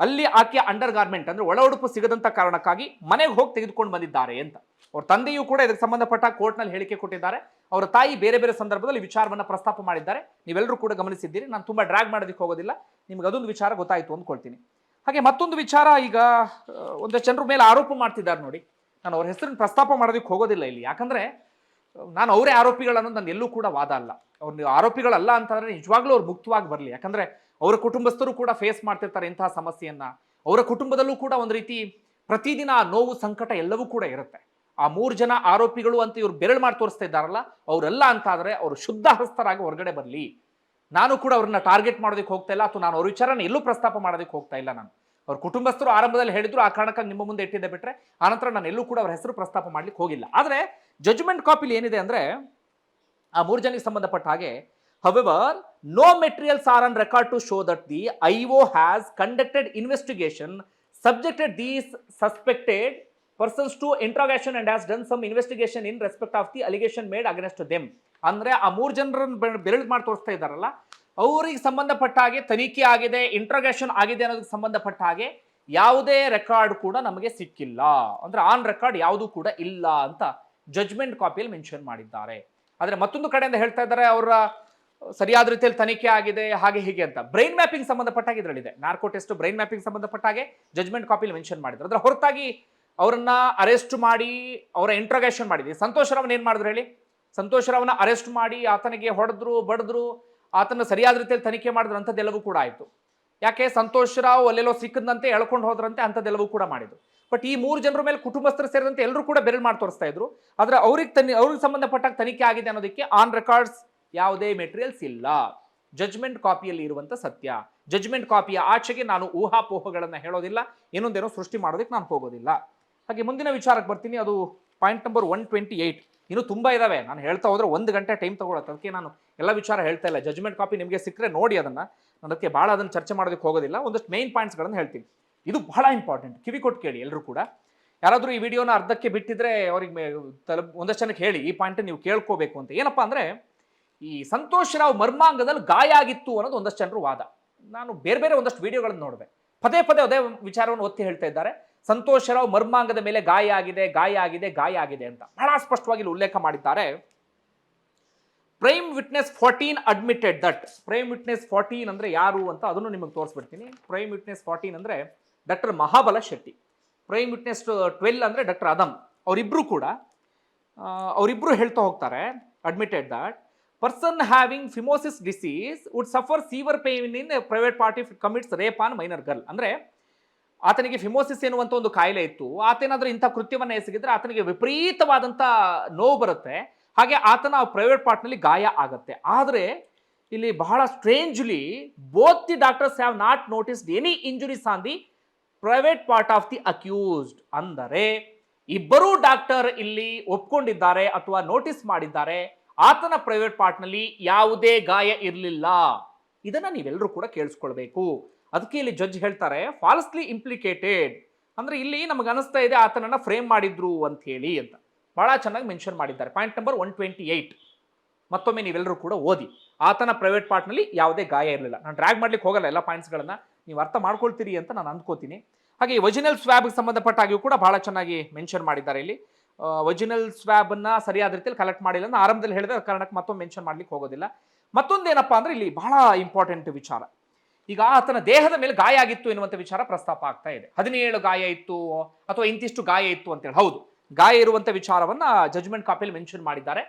ಅಲ್ಲಿ ಆಕೆ ಅಂಡರ್ ಗಾರ್ಮೆಂಟ್ ಅಂದರೆ ಒಳ ಉಡುಪು ಸಿಗದಂಥ ಕಾರಣಕ್ಕಾಗಿ ಮನೆಗೆ ಹೋಗಿ ತೆಗೆದುಕೊಂಡು ಬಂದಿದ್ದಾರೆ ಅಂತ. ಅವ್ರ ತಂದೆಯೂ ಕೂಡ ಇದಕ್ಕೆ ಸಂಬಂಧಪಟ್ಟ ಕೋರ್ಟ್ನಲ್ಲಿ ಹೇಳಿಕೆ ಕೊಟ್ಟಿದ್ದಾರೆ. ಅವರ ತಾಯಿ ಬೇರೆ ಬೇರೆ ಸಂದರ್ಭದಲ್ಲಿ ವಿಚಾರವನ್ನು ಪ್ರಸ್ತಾಪ ಮಾಡಿದ್ದಾರೆ. ನೀವೆಲ್ಲರೂ ಕೂಡ ಗಮನಿಸಿದ್ದೀರಿ. ನಾನು ತುಂಬ ಡ್ರ್ಯಾಗ್ ಮಾಡೋದಕ್ಕೆ ಹೋಗೋದಿಲ್ಲ. ನಿಮ್ಗೆ ಅದೊಂದು ವಿಚಾರ ಗೊತ್ತಾಯಿತು ಅಂದ್ಕೊಳ್ತೀನಿ. ಹಾಗೆ ಮತ್ತೊಂದು ವಿಚಾರ ಈಗ ಒಂದು ಜನರ ಮೇಲೆ ಆರೋಪ ಮಾಡ್ತಿದ್ದಾರೆ ನೋಡಿ. ನಾನು ಅವ್ರ ಹೆಸರನ್ನು ಪ್ರಸ್ತಾಪ ಮಾಡೋದಕ್ಕೆ ಹೋಗೋದಿಲ್ಲ ಇಲ್ಲಿ. ಯಾಕಂದ್ರೆ ನಾನು ಅವರೇ ಆರೋಪಿಗಳು ಅನ್ನೋದು ನನ್ನ ಎಲ್ಲೂ ಕೂಡ ವಾದ ಅಲ್ಲ. ಅವ್ರು ಆರೋಪಿಗಳಲ್ಲ ಅಂತಂದ್ರೆ ನಿಜವಾಗ್ಲೂ ಅವ್ರು ಮುಕ್ತವಾಗಿ ಬರಲಿ. ಯಾಕಂದ್ರೆ ಅವರ ಕುಟುಂಬಸ್ಥರು ಕೂಡ ಫೇಸ್ ಮಾಡ್ತಿರ್ತಾರೆ ಇಂತಹ ಸಮಸ್ಯೆಯನ್ನ. ಅವರ ಕುಟುಂಬದಲ್ಲೂ ಕೂಡ ಒಂದು ರೀತಿ ಪ್ರತಿದಿನ ಆ ನೋವು ಸಂಕಟ ಎಲ್ಲವೂ ಕೂಡ ಇರುತ್ತೆ. ಆ ಮೂರು ಜನ ಆರೋಪಿಗಳು ಅಂತ ಇವ್ರು ಬೆರಳು ಮಾಡಿ ತೋರಿಸ್ತಾ ಇದ್ದಾರಲ್ಲ, ಅವರೆಲ್ಲ ಅಂತ ಅವರು ಶುದ್ಧ ಹಸ್ತರಾಗಿ ಹೊರಗಡೆ ಬರಲಿ. ನಾನು ಕೂಡ ಅವ್ರನ್ನ ಟಾರ್ಗೆಟ್ ಮಾಡೋದಕ್ಕೆ ಹೋಗ್ತಾ ಇಲ್ಲ, ಅಥವಾ ನಾನು ಅವ್ರ ವಿಚಾರನ ಎಲ್ಲೂ ಪ್ರಸ್ತಾಪ ಮಾಡೋದಕ್ಕೆ ಹೋಗ್ತಾ ಇಲ್ಲ ನಾನು. ಅವ್ರ ಕುಟುಂಬಸ್ಥರು ಆರಂಭದಲ್ಲಿ ಹೇಳಿದ್ರು, ಆ ಕಾರಣಕ್ಕಾಗಿ ನಿಮ್ಮ ಮುಂದೆ ಇಟ್ಟಿದ್ದೆ ಬಿಟ್ಟರೆ ಆನಂತರ ನಾನು ಎಲ್ಲೂ ಕೂಡ ಅವ್ರ ಹೆಸರು ಪ್ರಸ್ತಾಪ ಮಾಡ್ಲಿಕ್ಕೆ ಹೋಗಿಲ್ಲ. ಆದರೆ ಜಜ್ಮೆಂಟ್ ಕಾಪಿಲಿ ಏನಿದೆ ಅಂದರೆ, ಆ ಮೂರು ಜನಕ್ಕೆ ಸಂಬಂಧಪಟ್ಟ ಹಾಗೆ however no materials are on record to show that the I O has conducted investigation subjected these suspected persons to interrogation and has done some investigation in respect of the allegation made against them ಅಂದರೆ, ಆ ಮೂರು ಜನರನ್ನು ಬೆರಳು ಮಾಡಿ ತೋರಿಸ್ತಾ ಇದ್ದಾರಲ್ಲ ಅವರಿಗೆ ಸಂಬಂಧಪಟ್ಟ ಹಾಗೆ ತನಿಖೆ ಆಗಿದೆ ಇಂಟ್ರೋಗೇಷನ್ ಆಗಿದೆ ಅನ್ನೋದಕ್ಕೆ ಸಂಬಂಧಪಟ್ಟ ಹಾಗೆ ಯಾವುದೇ ರೆಕಾರ್ಡ್ ಕೂಡ ನಮಗೆ ಸಿಕ್ಕಿಲ್ಲ. ಅಂದ್ರೆ ಆನ್ ರೆಕಾರ್ಡ್ ಯಾವುದೂ ಕೂಡ ಇಲ್ಲ ಅಂತ ಜಜ್ಮೆಂಟ್ ಕಾಪಿಯಲ್ಲಿ ಮೆನ್ಷನ್ ಮಾಡಿದ್ದಾರೆ. ಆದರೆ ಮತ್ತೊಂದು ಕಡೆಯಿಂದ ಹೇಳ್ತಾ ಇದ್ದಾರೆ, ಅವರ ಸರಿಯಾದ ರೀತಿಯಲ್ಲಿ ತನಿಖೆ ಆಗಿದೆ, ಹಾಗೆ ಹೀಗೆ ಅಂತ. ಬ್ರೈನ್ ಮ್ಯಾಪಿಂಗ್ ಸಂಬಂಧಪಟ್ಟಾಗ ಇದರಲ್ಲಿದೆ. ನಾರ್ಕೋ ಟೆಸ್ಟ್ ಬ್ರೈನ್ ಮ್ಯಾಪಿಂಗ್ ಸಂಬಂಧಪಟ್ಟ ಹಾಗೆ ಜಜ್ಮೆಂಟ್ ಕಾಪಿಯಲ್ಲಿ ಮೆನ್ಷನ್ ಮಾಡಿದ್ರು. ಅದರ ಹೊರತಾಗಿ ಅವರನ್ನ ಅರೆಸ್ಟ್ ಮಾಡಿ, ಅವರ ಇಂಟ್ರೋಗೇಷನ್ ಮಾಡಿದ್ವಿ. ಸಂತೋಷ್ ರಾವ್ನ ಏನು ಮಾಡಿದ್ರು ಹೇಳಿ? ಸಂತೋಷ್ ರಾವ್ನ ಅರೆಸ್ಟ್ ಮಾಡಿ, ಆತನಿಗೆ ಹೊಡೆದ್ರು, ಬಡಿದ್ರು ಆತನ ಸರಿಯಾದ ರೀತಿಯಲ್ಲಿ ತನಿಖೆ ಮಾಡಿದ್ರು, ಅಂಥದ್ದೆಲ್ಲವೂ ಕೂಡ ಆಯಿತು. ಯಾಕೆ? ಸಂತೋಷ್ ರಾವ್ ಅಲ್ಲೆಲ್ಲೋ ಸಿಕ್ಕದಂತೆ ಎಳ್ಕೊಂಡು ಹೋದ್ರಂತೆ, ಅಂಥದ್ದೆಲ್ಲವೂ ಕೂಡ ಮಾಡಿದ್ರು. ಬಟ್ ಈ ಮೂರು ಜನರ ಮೇಲೆ ಕುಟುಂಬಸ್ಥರು ಸೇರಿದಂತೆ ಎಲ್ಲರೂ ಕೂಡ ಬೆರಳು ಮಾಡಿ ತೋರಿಸ್ತಾ ಇದ್ರು. ಆದರೆ ಅವ್ರಿಗೆ ತನಿ ಅವ್ರಿಗೆ ಸಂಬಂಧಪಟ್ಟಾಗ ತನಿಖೆ ಆಗಿದೆ ಅನ್ನೋದಕ್ಕೆ ಆನ್ ರೆಕಾರ್ಡ್ಸ್ ಯಾವುದೇ ಮೆಟೀರಿಯಲ್ಸ್ ಇಲ್ಲ. ಜಜ್ಮೆಂಟ್ ಕಾಪಿಯಲ್ಲಿ ಇರುವಂತ ಸತ್ಯ. ಜಜ್ಮೆಂಟ್ ಕಾಪಿಯ ಆಚೆಗೆ ನಾನು ಊಹಾಪೋಹಗಳನ್ನು ಹೇಳೋದಿಲ್ಲ, ಇನ್ನೊಂದೇನೋ ಸೃಷ್ಟಿ ಮಾಡೋದಕ್ಕೆ ನಾನು ಹೋಗೋದಿಲ್ಲ. ಹಾಗೆ ಮುಂದಿನ ವಿಚಾರಕ್ಕೆ ಬರ್ತೀನಿ. ಅದು point number one twenty eight ಇನ್ನು ತುಂಬ ಇದಾವೆ. ನಾನು ಹೇಳ್ತಾ ಹೋದರೆ ಒಂದು ಗಂಟೆ ಟೈಮ್ ತೊಗೊಳತ್ತೆ. ಅದಕ್ಕೆ ನಾನು ಎಲ್ಲ ವಿಚಾರ ಹೇಳ್ತಾ ಇಲ್ಲ. ಜಜ್ಮೆಂಟ್ ಕಾಪಿ ನಿಮಗೆ ಸಿಕ್ಕರೆ ನೋಡಿ ಅದನ್ನ. ನಾನು ಅದಕ್ಕೆ ಭಾಳ ಅದನ್ನು ಚರ್ಚೆ ಮಾಡೋದಕ್ಕೆ ಹೋಗೋದಿಲ್ಲ. ಒಂದಷ್ಟು ಮೇನ್ ಪಾಯಿಂಟ್ಸ್ಗಳನ್ನು ಹೇಳ್ತೀನಿ. ಇದು ಬಹಳ ಇಂಪಾರ್ಟೆಂಟ್ ಕಿವಿ ಕೊಟ್ಟು ಕೇಳಿ ಎಲ್ಲರೂ ಕೂಡ. ಯಾರಾದರೂ ಈ ವಿಡಿಯೋನ ಅರ್ಧಕ್ಕೆ ಬಿಟ್ಟಿದ್ರೆ ಅವ್ರಿಗೆ ತಲ ಒಂದಷ್ಟು ಜನಕ್ಕೆ ಹೇಳಿ. ಈ ಪಾಯಿಂಟ್ ನೀವು ಕೇಳ್ಕೋಬೇಕು ಅಂತ. ಏನಪ್ಪ ಅಂದ್ರೆ ಈ ಸಂತೋಷ್ ರಾವ್ ಮರ್ಮಾಂಗದಲ್ಲಿ ಗಾಯ ಆಗಿತ್ತು ಅನ್ನೋದು ಒಂದಷ್ಟು ಜನರು ವಾದ. ನಾನು ಬೇರೆ ಬೇರೆ ಒಂದಷ್ಟು ವಿಡಿಯೋಗಳನ್ನು ನೋಡಿದೆ. ಪದೇ ಪದೇ ಅದೇ ವಿಚಾರವನ್ನು ಒತ್ತಿ ಹೇಳ್ತಾ ಇದ್ದಾರೆ. ಸಂತೋಷ್ ರಾವ್ ಮರ್ಮಾಂಗದ ಮೇಲೆ ಗಾಯ ಆಗಿದೆ ಗಾಯ ಆಗಿದೆ ಗಾಯ ಆಗಿದೆ ಅಂತ ಬಹಳ ಸ್ಪಷ್ಟವಾಗಿ ಉಲ್ಲೇಖ ಮಾಡಿದ್ದಾರೆ. Prime witness fourteen admitted that prime witness fourteen ಅಂದ್ರೆ ಯಾರು ಅಂತ ಅದನ್ನು ನಿಮಗೆ ತೋರಿಸ್ಬಿಡ್ತೀನಿ. ಪ್ರೈಮ್ ವಿಟ್ನೆಸ್ ಫಾರ್ಟೀನ್ ಅಂದ್ರೆ doctor Mahabala Shetty. Prime witness twelve ಅಂದ್ರೆ ಡಾಕ್ಟರ್ ಅದಮ್ ಅವರಿಬ್ರು ಕೂಡ ಅವರಿಬ್ಬರು ಹೇಳ್ತಾ ಹೋಗ್ತಾರೆ admitted that person having phimosis disease would suffer severe pain in private party commits rape on minor girl ಅಂದ್ರೆ ಆತನಿಗೆ ಫಿಮೋಸಿಸ್ ಎನ್ನುವಂಥ ಒಂದು ಕಾಯಿಲೆ ಇತ್ತು. ಆತೇನಾದ್ರೂ ಇಂಥ ಕೃತ್ಯವನ್ನ ಎಸಗಿದ್ರೆ ಆತನಿಗೆ ವಿಪರೀತವಾದಂಥ ನೋವು ಬರುತ್ತೆ. ಹಾಗೆ ಆತನ ಪ್ರೈವೇಟ್ ಪಾರ್ಟ್ನಲ್ಲಿ ಗಾಯ ಆಗತ್ತೆ. ಆದರೆ ಇಲ್ಲಿ ಬಹಳ strangely both the doctors have not noticed any injuries on the private part of the accused ಅಂದರೆ ಇಬ್ಬರೂ ಡಾಕ್ಟರ್ ಇಲ್ಲಿ ಒಪ್ಕೊಂಡಿದ್ದಾರೆ ಅಥವಾ ನೋಟಿಸ್ ಮಾಡಿದ್ದಾರೆ. ಆತನ ಪ್ರೈವೇಟ್ ಪಾರ್ಟ್ನಲ್ಲಿ ಯಾವುದೇ ಗಾಯ ಇರಲಿಲ್ಲ. ಇದನ್ನ ನೀವೆಲ್ಲರೂ ಕೂಡ ಕೇಳಿಸ್ಕೊಳ್ಬೇಕು. ಅದಕ್ಕೆ ಇಲ್ಲಿ ಜಡ್ಜ್ ಹೇಳ್ತಾರೆ ಫಾಲ್ಸ್ಲಿ ಇಂಪ್ಲಿಕೇಟೆಡ್ ಅಂದ್ರೆ ಇಲ್ಲಿ ನಮಗೆ ಅನಿಸ್ತಾ ಇದೆ ಆತನನ್ನ ಫ್ರೇಮ್ ಮಾಡಿದ್ರು ಅಂತ ಹೇಳಿ ಅಂತ. ಬಹಳ ಚೆನ್ನಾಗಿ ಮೆನ್ಷನ್ ಮಾಡಿದ್ದಾರೆ. Point number one twenty eight ಮತ್ತೊಮ್ಮೆ ನೀವೆಲ್ಲರೂ ಕೂಡ ಓದಿ. ಆತನ ಪ್ರೈವೇಟ್ ಪಾರ್ಟ್ನಲ್ಲಿ ಯಾವುದೇ ಗಾಯ ಇರಲಿಲ್ಲ. ನಾನು ಡ್ರ್ಯಾಗ್ ಮಾಡ್ಲಿಕ್ಕೆ ಹೋಗಲ್ಲ ಎಲ್ಲ ಪಾಯಿಂಟ್ಸ್ಗಳನ್ನು ನೀವು ಅರ್ಥ ಮಾಡ್ಕೊಳ್ತೀರಿ ಅಂತ ನಾನು ಅಂದ್ಕೋತೀನಿ. ಹಾಗೆ ಒಜಿನಲ್ ಸ್ವ್ಯಾಬ್ಗೆ ಸಂಬಂಧಪಟ್ಟಾಗಿಯೂ ಕೂಡ ಬಹಳ ಚೆನ್ನಾಗಿ ಮೆನ್ಷನ್ ಮಾಡಿದ್ದಾರೆ ಇಲ್ಲಿ. ಒಜಿನಲ್ ಸ್ವ್ಯಾಬನ್ನು ಸರಿಯಾದ ರೀತಿಯಲ್ಲಿ ಕಲೆಕ್ಟ್ ಮಾಡಿಲ್ಲ ಅಂತ ಆರಂಭದಲ್ಲಿ ಹೇಳಿದ ಕಾರಣಕ್ಕೆ ಮತ್ತೊಮ್ಮೆ ಮೆನ್ಷನ್ ಮಾಡ್ಲಿಕ್ಕೆ ಹೋಗೋದಿಲ್ಲ. ಮತ್ತೊಂದೇನಪ್ಪ ಅಂದ್ರೆ ಇಲ್ಲಿ ಬಹಳ ಇಂಪಾರ್ಟೆಂಟ್ ವಿಚಾರ. ಈಗ ಆತನ ದೇಹದ ಮೇಲೆ ಗಾಯ ಆಗಿತ್ತು ಎನ್ನುವಂಥ ವಿಚಾರ ಪ್ರಸ್ತಾಪ ಆಗ್ತಾ ಇದೆ. ಹದಿನೇಳು ಗಾಯ ಇತ್ತು ಅಥವಾ ಇಂತಿಷ್ಟು ಗಾಯ ಇತ್ತು ಅಂತೇಳಿ. ಹೌದು. ಗಾಯ ಇರುವಂತ ವಿಚಾರವನ್ನ ಜಜ್ಮೆಂಟ್ ಕಾಪಿಯಲ್ಲಿ ಮೆನ್ಷನ್ ಮಾಡಿದ್ದಾರೆ.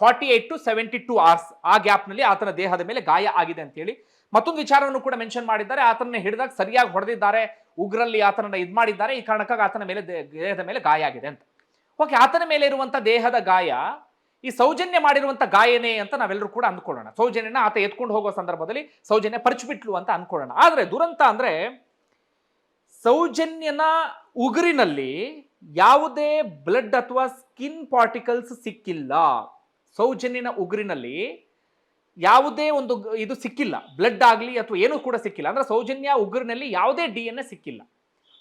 Forty eight to seventy two hours ಆ ಗ್ಯಾಪ್ನಲ್ಲಿ ಆತನ ದೇಹದ ಮೇಲೆ ಗಾಯ ಆಗಿದೆ ಅಂತೇಳಿ ಮತ್ತೊಂದು ವಿಚಾರವನ್ನು ಕೂಡ ಮೆನ್ಷನ್ ಮಾಡಿದ್ದಾರೆ. ಆತನ ಹಿಡಿದಾಗ ಸರಿಯಾಗಿ ಹೊಡೆದಿದ್ದಾರೆ. ಉಗ್ರಲ್ಲಿ ಆತನನ್ನು ಇದು ಮಾಡಿದ್ದಾರೆ. ಈ ಕಾರಣಕ್ಕಾಗಿ ಆತನ ಮೇಲೆ ದೇಹದ ಮೇಲೆ ಗಾಯ ಆಗಿದೆ ಅಂತ. ಓಕೆ ಆತನ ಮೇಲೆ ಇರುವಂಥ ದೇಹದ ಗಾಯ ಈ ಸೌಜನ್ಯ ಮಾಡಿರುವಂಥ ಗಾಯನೆ ಅಂತ ನಾವೆಲ್ಲರೂ ಕೂಡ ಅಂದ್ಕೊಳ್ಳೋಣ. ಸೌಜನ್ಯನ ಆತ ಎತ್ಕೊಂಡು ಹೋಗೋ ಸಂದರ್ಭದಲ್ಲಿ ಸೌಜನ್ಯ ಪರ್ಚಿಬಿಟ್ಲು ಅಂತ ಅಂದ್ಕೊಳ್ಳೋಣ. ಆದರೆ ದುರಂತ ಅಂದ್ರೆ ಸೌಜನ್ಯನ ಉಗುರಿನಲ್ಲಿ ಯಾವುದೇ ಬ್ಲಡ್ ಅಥವಾ ಸ್ಕಿನ್ ಪಾರ್ಟಿಕಲ್ಸ್ ಸಿಕ್ಕಿಲ್ಲ. ಸೌಜನ್ಯನ ಉಗುರಿನಲ್ಲಿ ಯಾವುದೇ ಒಂದು ಇದು ಸಿಕ್ಕಿಲ್ಲ. ಬ್ಲಡ್ ಆಗಲಿ ಅಥವಾ ಏನೂ ಕೂಡ ಸಿಕ್ಕಿಲ್ಲ. ಅಂದ್ರೆ ಸೌಜನ್ಯ ಉಗುರಿನಲ್ಲಿ ಯಾವುದೇ ಡಿ ಎನ್ ಎ ಸಿಕ್ಕಿಲ್ಲ.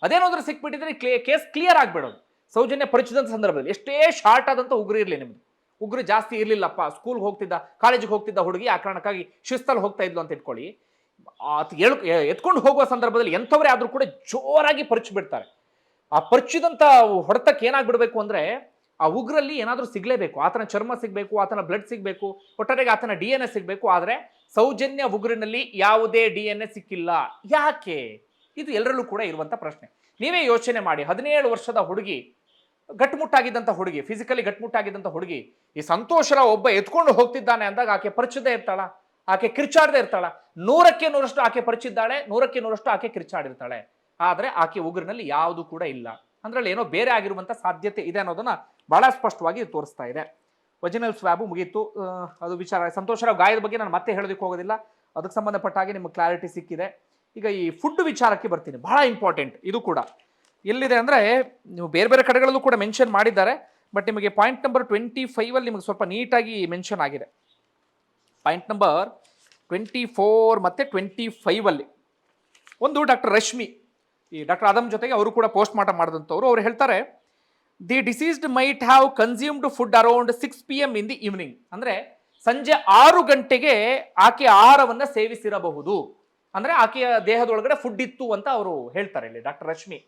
ಅದೇನಾದ್ರೂ ಸಿಕ್ಬಿಟ್ಟಿದ್ರೆ ಕೇಸ್ ಕ್ಲಿಯರ್ ಆಗ್ಬಿಡೋದು. ಸೌಜನ್ಯ ಪರಿಚಿತ ಸಂದರ್ಭದಲ್ಲಿ ಎಷ್ಟೇ ಶಾರ್ಟ್ ಆದಂತ ಉಗುರು ಇರಲಿ ನಿಮ್ದು. ಉಗುರು ಜಾಸ್ತಿ ಇರಲಿಲ್ಲಪ್ಪ. ಸ್ಕೂಲ್ಗೆ ಹೋಗ್ತಿದ್ದ ಕಾಲೇಜಿಗೆ ಹೋಗ್ತಿದ್ದ ಹುಡುಗಿ ಆ ಕಾರಣಕ್ಕಾಗಿ ಶಿಸ್ತಲ್ಲಿ ಹೋಗ್ತಾ ಇದ್ಲು ಅಂತ ಇಟ್ಕೊಳ್ಳಿ. ಎಳ್ ಎತ್ಕೊಂಡು ಹೋಗುವ ಸಂದರ್ಭದಲ್ಲಿ ಎಂಥವರೇ ಆದರೂ ಕೂಡ ಜೋರಾಗಿ ಪರಿಚು ಬಿಡ್ತಾರೆ. ಆ ಪರ್ಚಿದಂತ ಹೊಡೆತಕ್ಕೆ ಏನಾಗ್ಬಿಡ್ಬೇಕು ಅಂದರೆ, ಆ ಉಗ್ರಲ್ಲಿ ಏನಾದರೂ ಸಿಗಲೇಬೇಕು. ಆತನ ಚರ್ಮ ಸಿಗಬೇಕು, ಆತನ ಬ್ಲಡ್ ಸಿಗಬೇಕು, ಒಟ್ಟಾರೆಗೆ ಆತನ ಡಿ ಎನ್ ಎ ಸಿಗಬೇಕು, ಆದರೆ ಸೌಜನ್ಯ ಉಗ್ರಿನಲ್ಲಿ ಯಾವುದೇ ಡಿ ಎನ್ ಎ ಸಿಕ್ಕಿಲ್ಲ. ಯಾಕೆ? ಇದು ಎಲ್ಲರಲ್ಲೂ ಕೂಡ ಇರುವಂಥ ಪ್ರಶ್ನೆ. ನೀವೇ ಯೋಚನೆ ಮಾಡಿ. ಹದಿನೇಳು ವರ್ಷದ ಹುಡುಗಿ ಗಟ್ಮುಟ್ಟಾಗಿದ್ದಂಥ ಹುಡುಗಿ ಫಿಸಿಕಲಿ ಗಟ್ಮುಟ್ಟಾಗಿದ್ದಂಥ ಹುಡುಗಿ, ಈ ಸಂತೋಷರಾವ್ ಒಬ್ಬ ಎತ್ಕೊಂಡು ಹೋಗ್ತಿದ್ದಾನೆ ಅಂದಾಗ ಆಕೆ ಪರಿಚಯದೇ ಇರ್ತಾಳ, ಆಕೆ ಕಿರ್ಚಾಡದೆ ಇರ್ತಾಳ. ನೂರಕ್ಕೆ ನೂರಷ್ಟು ಆಕೆ ಪರಿಚಿದ್ದಾಳೆ, ನೂರಕ್ಕೆ ನೂರಷ್ಟು ಆಕೆ ಕಿರ್ಚಾಡಿರ್ತಾಳೆ. ಆದ್ರೆ ಆಕೆ ಉಗುರಿನಲ್ಲಿ ಯಾವುದು ಕೂಡ ಇಲ್ಲ. ಅಂದ್ರಲ್ಲಿ ಏನೋ ಬೇರೆ ಆಗಿರುವಂಥ ಸಾಧ್ಯತೆ ಇದೆ ಅನ್ನೋದನ್ನ ಬಹಳ ಸ್ಪಷ್ಟವಾಗಿ ತೋರಿಸ್ತಾ ಇದೆ. ಒರಿಜಿನಲ್ ಸ್ವಾಬು ಮುಗೀತು. ಅದು ವಿಚಾರ. ಸಂತೋಷರಾವ್ ಗಾಯದ ಬಗ್ಗೆ ನಾನು ಮತ್ತೆ ಹೇಳೋದಕ್ಕೆ ಹೋಗೋದಿಲ್ಲ. ಅದಕ್ಕೆ ಸಂಬಂಧಪಟ್ಟ ಹಾಗೆ ನಿಮ್ಗೆ ಕ್ಲಾರಿಟಿ ಸಿಕ್ಕಿದೆ. ಈಗ ಈ ಫುಡ್ ವಿಚಾರಕ್ಕೆ ಬರ್ತೀನಿ. ಬಹಳ ಇಂಪಾರ್ಟೆಂಟ್ ಇದು ಕೂಡ. ಎಲ್ಲಿದೆ ಅಂದರೆ ನೀವು ಬೇರೆ ಬೇರೆ ಕಡೆಗಳಲ್ಲೂ ಕೂಡ ಮೆನ್ಷನ್ ಮಾಡಿದ್ದಾರೆ ಬಟ್ ನಿಮಗೆ ಪಾಯಿಂಟ್ ನಂಬರ್ ಟ್ವೆಂಟಿ ಫೈವಲ್ಲಿ ನಿಮಗೆ ಸ್ವಲ್ಪ ನೀಟಾಗಿ ಮೆನ್ಷನ್ ಆಗಿದೆ. ಪಾಯಿಂಟ್ ನಂಬರ್ ಟ್ವೆಂಟಿ ಫೋರ್ ಮತ್ತು ಟ್ವೆಂಟಿ ಫೈವಲ್ಲಿ ಒಂದು ಡಾಕ್ಟರ್ ರಶ್ಮಿ, ಈ ಡಾಕ್ಟರ್ ಆದಮ್ ಜೊತೆಗೆ ಅವರು ಕೂಡ ಪೋಸ್ಟ್ ಮಾರ್ಟಮ್ ಮಾಡಿದಂಥವ್ರು. ಅವ್ರು ಹೇಳ್ತಾರೆ the deceased might have consumed food around six P M in the evening ಅಂದರೆ ಸಂಜೆ ಆರು ಗಂಟೆಗೆ ಆಕೆ ಆಹಾರವನ್ನು ಸೇವಿಸಿರಬಹುದು. ಅಂದರೆ ಆಕೆಯ ದೇಹದೊಳಗಡೆ ಫುಡ್ ಇತ್ತು ಅಂತ ಅವರು ಹೇಳ್ತಾರೆ ಇಲ್ಲಿ ಡಾಕ್ಟರ್ ರಶ್ಮಿ.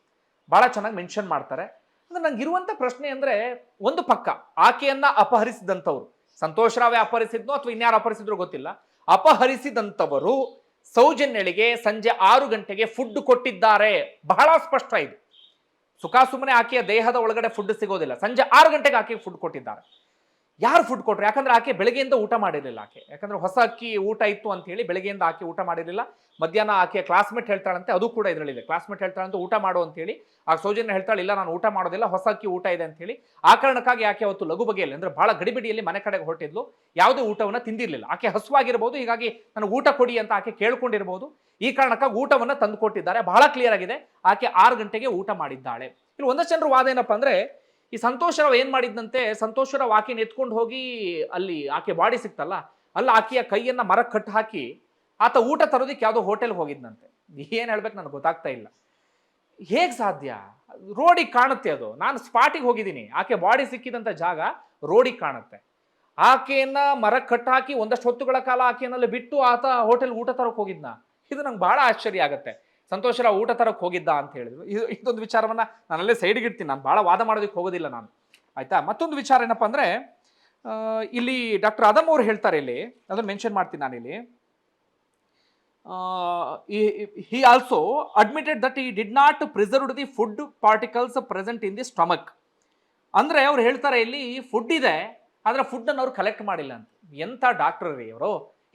ಬಹಳ ಚೆನ್ನಾಗಿ ಮೆನ್ಷನ್ ಮಾಡ್ತಾರೆ. ಅಂದ್ರೆ ನಂಗೆ ಇರುವಂತ ಪ್ರಶ್ನೆ ಅಂದ್ರೆ ಒಂದು ಪಕ್ಕ, ಆಕೆಯನ್ನ ಅಪಹರಿಸಿದಂಥವ್ರು. ಸಂತೋಷ್ ರಾವೇ ಅಪಹರಿಸಿದ್ನೋ ಅಥವಾ ಇನ್ಯಾರು ಅಪಹರಿಸಿದ್ರು ಗೊತ್ತಿಲ್ಲ. ಅಪಹರಿಸಿದಂಥವರು ಸೌಜನ್ಯಳಿಗೆ ಸಂಜೆ ಆರು ಗಂಟೆಗೆ ಫುಡ್ ಕೊಟ್ಟಿದ್ದಾರೆ. ಬಹಳ ಸ್ಪಷ್ಟ ಇದು. ಸುಖ ಸುಮ್ಮನೆ ಆಕೆಯ ದೇಹದ ಒಳಗಡೆ ಫುಡ್ ಸಿಗೋದಿಲ್ಲ. ಸಂಜೆ ಆರು ಗಂಟೆಗೆ ಆಕೆಗೆ ಫುಡ್ ಕೊಟ್ಟಿದ್ದಾರೆ. ಯಾರು ಫುಡ್ ಕೊಟ್ರು? ಯಾಕಂದ್ರೆ ಆಕೆ ಬೆಳಗ್ಗೆಯಿಂದ ಊಟ ಮಾಡಿರಲಿಲ್ಲ ಆಕೆ. ಯಾಕಂದ್ರೆ ಹೊಸ ಅಕ್ಕಿ ಊಟ ಇತ್ತು ಅಂತ ಹೇಳಿ ಬೆಳಗ್ಗೆಯಿಂದ ಆಕೆ ಊಟ ಮಾಡಿರಲಿಲ್ಲ. ಮಧ್ಯಾಹ್ನ ಆಕೆ ಕ್ಲಾಸ್ಮೇಟ್ ಹೇಳ್ತಾಳಂತೆ, ಅದು ಕೂಡ ಇದರಲ್ಲಿದೆ. ಕ್ಲಾಸ್ಮೇಟ್ ಹೇಳ್ತಾಳಂತೆ, ಊಟ ಮಾಡು ಅಂತ ಹೇಳಿ. ಆ ಸೌಜನ್ಯ ಹೇಳ್ತಾಳೆ, ಇಲ್ಲ, ನಾನು ಊಟ ಮಾಡೋದಿಲ್ಲ, ಹೊಸ ಅಕ್ಕಿ ಊಟ ಇದೆ ಅಂತ ಹೇಳಿ. ಆ ಕಾರಣಕ್ಕಾಗಿ ಆಕೆ ಅವತ್ತು ಲಘು ಬಗೆಯಲ್ಲಿ, ಅಂದ್ರೆ ಬಹಳ ಗಡಿಬಿಡಿಯಲ್ಲಿ ಮನೆ ಕಡೆಗೆ ಹೊರಟಿದ್ಲು. ಯಾವುದೇ ಊಟವನ್ನು ತಿಂದಿರಲಿಲ್ಲ. ಆಕೆ ಹಸುವಾಗಿರ್ಬೋದು, ಹೀಗಾಗಿ ನಾನು ಊಟ ಕೊಡಿ ಅಂತ ಆಕೆ ಕೇಳ್ಕೊಂಡಿರ್ಬೋದು. ಈ ಕಾರಣಕ್ಕಾಗಿ ಊಟವನ್ನು ತಂದುಕೊಟ್ಟಿದ್ದಾರೆ ಬಹಳ ಕ್ಲಿಯರ್ ಆಗಿದೆ. ಆಕೆ ಆರು ಗಂಟೆಗೆ ಊಟ ಮಾಡಿದ್ದಾಳೆ. ಇಲ್ಲಿ ಒಂದಷ್ಟು ಜನರು ವಾದ ಏನಪ್ಪ ಅಂದ್ರೆ ಈ ಸಂತೋಷರಾವ್ ಏನು ಮಾಡಿದ್ದಂತೆ ಸಂತೋಷರಾವ್ ಆಕೆನ ಎತ್ಕೊಂಡು ಹೋಗಿ ಅಲ್ಲಿ ಆಕೆ ಬಾಡಿ ಸಿಕ್ತಲ್ಲ, ಅಲ್ಲ ಆಕೆಯ ಕೈಯನ್ನ ಮರಕ್ಕೆ ಕಟ್ಟು ಹಾಕಿ ಆತ ಊಟ ತರೋದಿಕ್ಕೆ ಯಾವುದೋ ಹೋಟೆಲ್ಗೆ ಹೋಗಿದ್ನಂತೆ. ಏನು ಹೇಳ್ಬೇಕು ನನಗೆ ಗೊತ್ತಾಗ್ತಾ ಇಲ್ಲ. ಹೇಗೆ ಸಾಧ್ಯ? ರೋಡಿಗೆ ಕಾಣುತ್ತೆ ಅದು. ನಾನು ಸ್ಪಾಟಿಗೆ ಹೋಗಿದ್ದೀನಿ. ಆಕೆ ಬಾಡಿ ಸಿಕ್ಕಿದಂಥ ಜಾಗ ರೋಡಿಗೆ ಕಾಣುತ್ತೆ. ಆಕೆಯನ್ನ ಮರಕ್ಕೆ ಕಟ್ಟಾಕಿ ಒಂದಷ್ಟು ಹೊತ್ತುಗಳ ಕಾಲ ಆಕೆಯನ್ನಲ್ಲಿ ಬಿಟ್ಟು ಆತ ಹೋಟೆಲ್ ಊಟ ತರಕ್ಕೆ ಹೋಗಿದ್ನ. ಇದು ನಂಗೆ ಬಹಳ ಆಶ್ಚರ್ಯ ಆಗುತ್ತೆ. ಸಂತೋಷರಾವ್ ಊಟ ತರಕ್ಕೆ ಹೋಗಿದ್ದ ಅಂತ ಹೇಳಿದ್ರು. ಇದು, ಇದೊಂದು ವಿಚಾರವನ್ನ ನಾನಲ್ಲೇ ಸೈಡ್ಗೆ ಇಡ್ತೀನಿ. ನಾನು ಬಹಳ ವಾದ ಮಾಡೋದಕ್ಕೆ ಹೋಗೋದಿಲ್ಲ ನಾನು. ಆಯ್ತಾ? ಮತ್ತೊಂದು ವಿಚಾರ ಏನಪ್ಪ ಅಂದ್ರೆ ಇಲ್ಲಿ ಡಾಕ್ಟರ್ ಅದಮ್ ಅವ್ರು ಹೇಳ್ತಾರೆ ಇಲ್ಲಿ. ಅದನ್ನು ಮೆನ್ಷನ್ ಮಾಡ್ತೀನಿ ನಾನಿಲ್ಲಿ he also admitted that he did not preserved the food particles present in the stomach ಅಂದ್ರೆ ಅವ್ರು ಹೇಳ್ತಾರೆ ಇಲ್ಲಿ ಫುಡ್ ಇದೆ, ಆದರೆ ಫುಡ್ ಅನ್ನು ಅವ್ರು ಕಲೆಕ್ಟ್ ಮಾಡಿಲ್ಲ ಅಂತ. ಎಂಥ ಡಾಕ್ಟರ್ ರೀ ಅವರು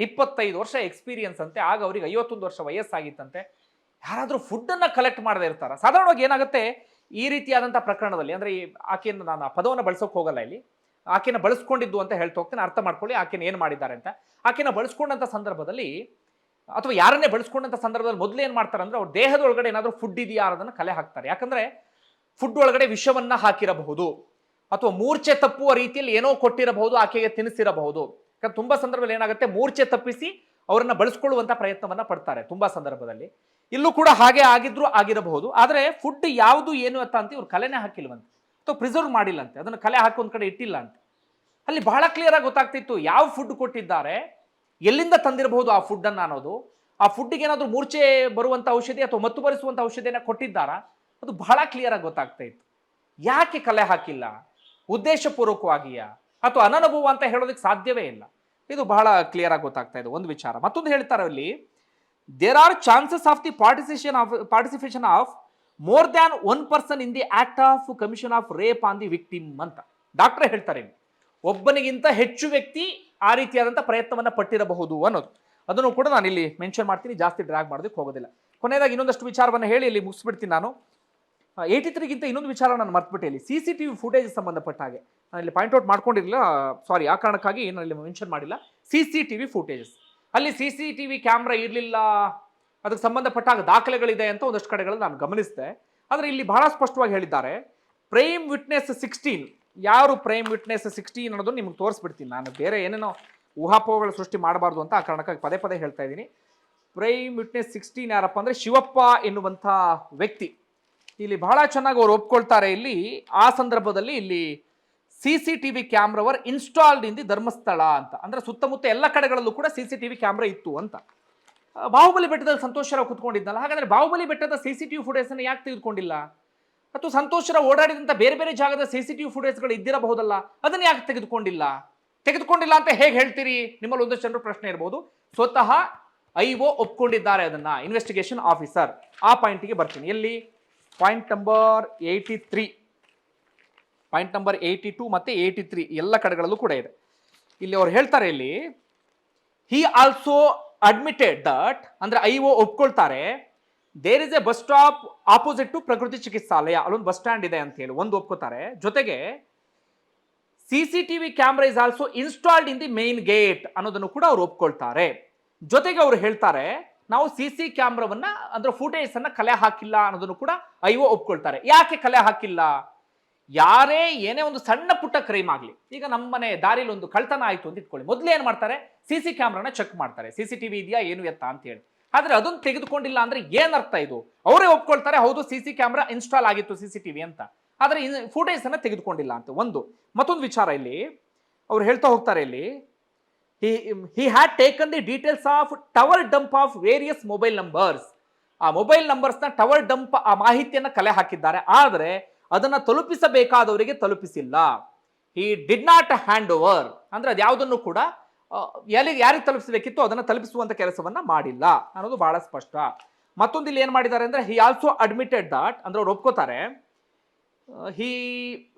ಇಪ್ಪತ್ತೈದು ವರ್ಷ ಎಕ್ಸ್ಪೀರಿಯನ್ಸ್ ಅಂತೆ, ಆಗ ಅವ್ರಿಗೆ ಐವತ್ತೊಂದು ವರ್ಷ ವಯಸ್ಸಾಗಿತ್ತಂತೆ. ಯಾರಾದರೂ ಫುಡ್ಡನ್ನು ಕಲೆಕ್ಟ್ ಮಾಡದೇ ಇರ್ತಾರ? ಸಾಧಾರಣವಾಗಿ ಏನಾಗುತ್ತೆ? ಈ ರೀತಿಯಾದಂಥ ಪ್ರಕರಣದಲ್ಲಿ, ಅಂದರೆ ಈ ಆಕೆಯನ್ನು ನಾನು ಆ ಪದವನ್ನು ಬಳಸೋಕೆ ಹೋಗಲ್ಲ ಇಲ್ಲಿ. ಆಕೆನ ಬಳಸ್ಕೊಂಡಿದ್ದು ಅಂತ ಹೇಳ್ತಾ ಹೋಗ್ತೇನೆ, ಅರ್ಥ ಮಾಡ್ಕೊಳ್ಳಿ ಆಕೆನ ಏನು ಮಾಡಿದ್ದಾರೆ ಅಂತ. ಆಕೆನ ಬಳಸ್ಕೊಂಡಂಥ ಸಂದರ್ಭದಲ್ಲಿ, ಅಥವಾ ಯಾರನ್ನೇ ಬಳಸ್ಕೊಂಡಂಥ ಸಂದರ್ಭದಲ್ಲಿ ಮೊದಲು ಏನು ಮಾಡ್ತಾರೆ ಅಂದರೆ ಅವ್ರ ದೇಹದ ಒಳಗಡೆ ಏನಾದರೂ ಫುಡ್ ಇದೆಯಾ ಅನ್ನೋದನ್ನು ಕಲೆ ಹಾಕ್ತಾರೆ. ಯಾಕಂದರೆ ಫುಡ್ ಒಳಗಡೆ ವಿಷವನ್ನು ಹಾಕಿರಬಹುದು, ಅಥವಾ ಮೂರ್ಛೆ ತಪ್ಪುವ ರೀತಿಯಲ್ಲಿ ಏನೋ ಕೊಟ್ಟಿರಬಹುದು, ಆಕೆಗೆ ತಿನ್ನಿಸಿರಬಹುದು. ಯಾಕಂದ್ರೆ ತುಂಬ ಸಂದರ್ಭದಲ್ಲಿ ಏನಾಗುತ್ತೆ? ಮೂರ್ಛೆ ತಪ್ಪಿಸಿ ಅವರನ್ನು ಬಳಸ್ಕೊಳ್ಳುವಂಥ ಪ್ರಯತ್ನವನ್ನು ಪಡ್ತಾರೆ ತುಂಬ ಸಂದರ್ಭದಲ್ಲಿ. ಇಲ್ಲೂ ಕೂಡ ಹಾಗೆ ಆಗಿದ್ರು ಆಗಿರಬಹುದು. ಆದರೆ ಫುಡ್ ಯಾವುದು ಏನು ಅಂತ ಅಂತ ಇವ್ರು ಕಲೆನೇ ಹಾಕಿಲ್ವಂತೆ. ಅಥವಾ ಪ್ರಿಸರ್ವ್ ಮಾಡಿಲ್ಲಂತೆ. ಅದನ್ನು ಕಲೆ ಹಾಕಿ ಒಂದ್ ಕಡೆ ಇಟ್ಟಿಲ್ಲ ಅಂತ ಅಲ್ಲಿ ಬಹಳ ಕ್ಲಿಯರ್ ಆಗಿ ಗೊತ್ತಾಗ್ತಿತ್ತು ಯಾವ ಫುಡ್ ಕೊಟ್ಟಿದ್ದಾರೆ, ಎಲ್ಲಿಂದ ತಂದಿರಬಹುದು ಆ ಫುಡ್ ಅನ್ನ ಅನ್ನೋದು. ಆ ಫುಡ್ಗೆ ಏನಾದರೂ ಮೂರ್ಛೆ ಬರುವಂತ ಔಷಧಿ ಅಥವಾ ಮತ್ತು ಬರಿಸುವಂಥ ಔಷಧಿಯನ್ನು ಕೊಟ್ಟಿದ್ದಾರಾ? ಅದು ಬಹಳ ಕ್ಲಿಯರ್ ಆಗಿ ಗೊತ್ತಾಗ್ತಾ ಇತ್ತು ಯಾಕೆ ಕಲೆ ಹಾಕಿಲ್ಲ? ಉದ್ದೇಶಪೂರ್ವಕವಾಗಿಯಾ? ಅಥವಾ ಅನನುಭವ ಅಂತ ಹೇಳೋದಕ್ಕೆ ಸಾಧ್ಯವೇ ಇಲ್ಲ? ಇದು ಬಹಳ ಕ್ಲಿಯರ್ ಆಗಿ ಗೊತ್ತಾಗ್ತಾ ಇದೆ. ಒಂದು ವಿಚಾರ. ಮತ್ತೊಂದು ಹೇಳ್ತಾರೆ ಅಲ್ಲಿ there are chances of the participation of participation of more than one person in the act of commission of rape on the victim ಅಂತ. ಡಾಕ್ಟರ್ ಹೇಳ್ತಾರೆ. ಒಬ್ಬನಿಗಿಂತ ಹೆಚ್ಚು ವ್ಯಕ್ತಿ ಆ ರೀತಿಯಾದಂಥ ಪ್ರಯತ್ನವನ್ನು ಪಟ್ಟಿರಬಹುದು ಅನ್ನೋದು. ಅದನ್ನು ಕೂಡ ನಾನು ಇಲ್ಲಿ ಮೆನ್ಷನ್ ಮಾಡ್ತೀನಿ, ಜಾಸ್ತಿ ಡ್ರ್ಯಾಗ್ ಮಾಡೋದಕ್ಕೆ ಹೋಗೋದಿಲ್ಲ. ಕೊನೆಯದಾಗಿ ಇನ್ನೊಂದಷ್ಟು ವಿಚಾರವನ್ನು ಹೇಳಿ, ಇಲ್ಲಿ ಮುಗಿಸ್ಬಿಡ್ತೀನಿ ನಾನು. ಏಯ್ಟಿ ತ್ರೀಗಿಂತ ಇನ್ನೊಂದು ವಿಚಾರ ನಾನು ಮರ್ತ್ಬಿಟ್ಟೆ ಇಲ್ಲಿ. C C T V footage ಸಂಬಂಧಪಟ್ಟ ಹಾಗೆ. ನಾನು ಇಲ್ಲಿ ಪಾಯಿಂಟ್ ಔಟ್ ಮಾಡ್ಕೊಂಡಿರಲಿಲ್ಲ ಸಾರಿ ಆ ಕಾರಣಕ್ಕಾಗಿ ನಾನು ಇಲ್ಲಿ ಮೆನ್ಷನ್ ಮಾಡಿಲ್ಲ. C C T V footages ಅಲ್ಲಿ C C T V camera ಇರಲಿಲ್ಲ, ಅದಕ್ಕೆ ಸಂಬಂಧಪಟ್ಟಾಗ ದಾಖಲೆಗಳಿದೆ ಅಂತ ಒಂದಷ್ಟು ಕಡೆಗಳಲ್ಲಿ ನಾನು ಗಮನಿಸಿದೆ. ಆದರೆ ಇಲ್ಲಿ ಬಹಳ ಸ್ಪಷ್ಟವಾಗಿ ಹೇಳಿದ್ದಾರೆ ಪ್ರೈಮ್ ವಿಟ್ನೆಸ್ ಸಿಕ್ಸ್ಟೀನ್ ಯಾರು ಪ್ರೈಮ್ ವಿಟ್ನೆಸ್ ಸಿಕ್ಸ್ಟೀನ್ ಅನ್ನೋದು ನಿಮ್ಗೆ ತೋರಿಸ್ಬಿಡ್ತೀನಿ. ನಾನು ಬೇರೆ ಏನೇನೋ ಊಹಾಪೋಹಗಳ ಸೃಷ್ಟಿ ಮಾಡಬಾರ್ದು ಅಂತ ಆ ಕಾರಣಕ್ಕಾಗಿ ಪದೇ ಪದೇ ಹೇಳ್ತಾ ಇದ್ದೀನಿ. ಪ್ರೈಮ್ ವಿಟ್ನೆಸ್ ಸಿಕ್ಸ್ಟೀನ್ ಯಾರಪ್ಪ ಅಂದರೆ ಶಿವಪ್ಪ ಎನ್ನುವಂಥ ವ್ಯಕ್ತಿ. ಇಲ್ಲಿ ಬಹಳ ಚೆನ್ನಾಗಿ ಅವ್ರು ಒಪ್ಕೊಳ್ತಾರೆ. ಇಲ್ಲಿ ಆ ಸಂದರ್ಭದಲ್ಲಿ ಇಲ್ಲಿ C C T V camera were installed in the Dharmasthala ಅಂತ. ಅಂದ್ರೆ ಸುತ್ತಮುತ್ತ ಎಲ್ಲ ಕಡೆಗಳಲ್ಲೂ ಕೂಡ C C T V camera ಇತ್ತು ಅಂತ. ಬಾಹುಬಲಿ ಬೆಟ್ಟದಲ್ಲಿ ಸಂತೋಷರಾವ್ ಕುತ್ಕೊಂಡಿದ್ನಲ್ಲ, ಹಾಗಾದ್ರೆ ಬಾಹುಬಲಿ ಬೆಟ್ಟದ ಸಿ ಸಿ ಟಿ ವಿ ಫುಟೇಜನ್ನು ಯಾಕೆ ತೆಗೆದುಕೊಂಡಿಲ್ಲ? ಅಥವಾ ಸಂತೋಷರಾವ್ ಓಡಾಡಿದಂಥ ಬೇರೆ ಬೇರೆ ಜಾಗದ ಸಿ ಸಿ ಟಿ ವಿ ಫುಟೇಜ್ಗಳು ಇದ್ದಿರಬಹುದಲ್ಲ, ಅದನ್ನು ಯಾಕೆ ತೆಗೆದುಕೊಂಡಿಲ್ಲ? ತೆಗೆದುಕೊಂಡಿಲ್ಲ ಅಂತ ಹೇಗೆ ಹೇಳ್ತೀರಿ? ನಿಮ್ಮಲ್ಲಿ ಒಂದಷ್ಟು ಜನರು ಪ್ರಶ್ನೆ ಇರ್ಬೋದು. ಸ್ವತಃ ಐ ಒ ಒಪ್ಕೊಂಡಿದ್ದಾರೆ ಅದನ್ನ ಇನ್ವೆಸ್ಟಿಗೇಷನ್ ಆಫೀಸರ್ ಆ ಪಾಯಿಂಟಿಗೆ ಬರ್ತೀನಿ. ಎಲ್ಲಿ? Point number eighty three point number eighty two ಮತ್ತು ಏಯ್ಟಿ ತ್ರೀ ಎಲ್ಲ ಕಡೆಗಳಲ್ಲೂ ಕೂಡ ಇದೆ. ಇಲ್ಲಿ ಅವ್ರು ಹೇಳ್ತಾರೆ ಇಲ್ಲಿ ಹಿ ಆಲ್ಸೋ ಅಡ್ಮಿಟೆಡ್ ದಟ್ ಅಂದ್ರೆ I O ಒಪ್ಕೊಳ್ತಾರೆ there is a bus stop opposite to Prakruti Chikitsalaya ಅಲ್ಲೊಂದು ಬಸ್ ಸ್ಟ್ಯಾಂಡ್ ಇದೆ ಅಂತ ಹೇಳಿ ಒಂದು ಒಪ್ಕೋತಾರೆ. ಜೊತೆಗೆ C C T V camera is also installed in the main gate ಅನ್ನೋದನ್ನು ಕೂಡ ಅವ್ರು ಒಪ್ಕೊಳ್ತಾರೆ. ಜೊತೆಗೆ ಅವರು ಹೇಳ್ತಾರೆ, ನಾವು ಸಿ ಸಿ ಕ್ಯಾಮ್ರಾವನ್ನ ಅಂದ್ರೆ ಫುಟೇಜ್ ಅನ್ನ ಕಲೆ ಹಾಕಿಲ್ಲ ಅನ್ನೋದನ್ನು ಕೂಡ ಐಒ ಒಪ್ಕೊಳ್ತಾರೆ. ಯಾಕೆ ಕಲೆ ಹಾಕಿಲ್ಲ? ಯಾರೇ ಏನೇ ಒಂದು ಸಣ್ಣ ಪುಟ್ಟ ಕ್ರೈಮ್ ಆಗಲಿ, ಈಗ ನಮ್ಮನೆ ದಾರಿಲಿ ಒಂದು ಕಳ್ತನ ಆಯಿತು ಅಂತ ಇಟ್ಕೊಳ್ಳಿ. ಮೊದಲು ಏನು ಮಾಡ್ತಾರೆ? ಸಿ ಸಿ ಕ್ಯಾಮ್ರಾನ ಚೆಕ್ ಮಾಡ್ತಾರೆ. ಸಿ ಸಿ ಟಿ ವಿ ಇದೆಯಾ, ಏನು ಎತ್ತ ಅಂತ ಹೇಳಿ. ಆದರೆ ಅದನ್ನು ತೆಗೆದುಕೊಂಡಿಲ್ಲ ಅಂದರೆ ಏನು ಅರ್ಥ ಇದು? ಅವರೇ ಒಪ್ಕೊಳ್ತಾರೆ, ಹೌದು ಸಿ ಸಿ ಕ್ಯಾಮ್ರಾ ಇನ್ಸ್ಟಾಲ್ ಆಗಿತ್ತು ಸಿ ಸಿ ಟಿ ವಿ ಅಂತ. ಆದರೆ ಇನ್ ಅನ್ನ ತೆಗೆದುಕೊಂಡಿಲ್ಲ ಅಂತ. ಒಂದು, ಮತ್ತೊಂದು ವಿಚಾರ ಇಲ್ಲಿ. ಅವ್ರು ಹೇಳ್ತಾ ಹೋಗ್ತಾರೆ ಇಲ್ಲಿ. He he had taken the details of tower dump of various mobile numbers ಆ ಮೊಬೈಲ್ ನಂಬರ್ಸ್ನ ಟವರ್ ಡಂಪ್ ಆ ಮಾಹಿತಿಯನ್ನು ಕಲೆ ಹಾಕಿದ್ದಾರೆ. ಆದರೆ ಅದನ್ನ ತಲುಪಿಸಬೇಕಾದವರಿಗೆ ತಲುಪಿಸಿಲ್ಲ. ಈ ಡಿಡ್ ನಾಟ್ ಹ್ಯಾಂಡ್ ಓವರ್ ಅಂದ್ರೆ ಅದ್ಯಾವುದನ್ನು ಕೂಡ ಯಾರಿಗೆ ಯಾರಿಗೆ ತಲುಪಿಸಬೇಕಿತ್ತು ಅದನ್ನ ತಲುಪಿಸುವಂತ ಕೆಲಸವನ್ನ ಮಾಡಿಲ್ಲ ಅನ್ನೋದು ಬಹಳ ಸ್ಪಷ್ಟ. ಮತ್ತೊಂದು ಇಲ್ಲಿ ಏನು ಮಾಡಿದ್ದಾರೆ ಅಂದ್ರೆ ಹಿ ಆಲ್ಸೋ ಅಡ್ಮಿಟೆಡ್ ದಟ್ ಅಂದ್ರೆ ಅವ್ರು ಒಪ್ಕೋತಾರೆ. He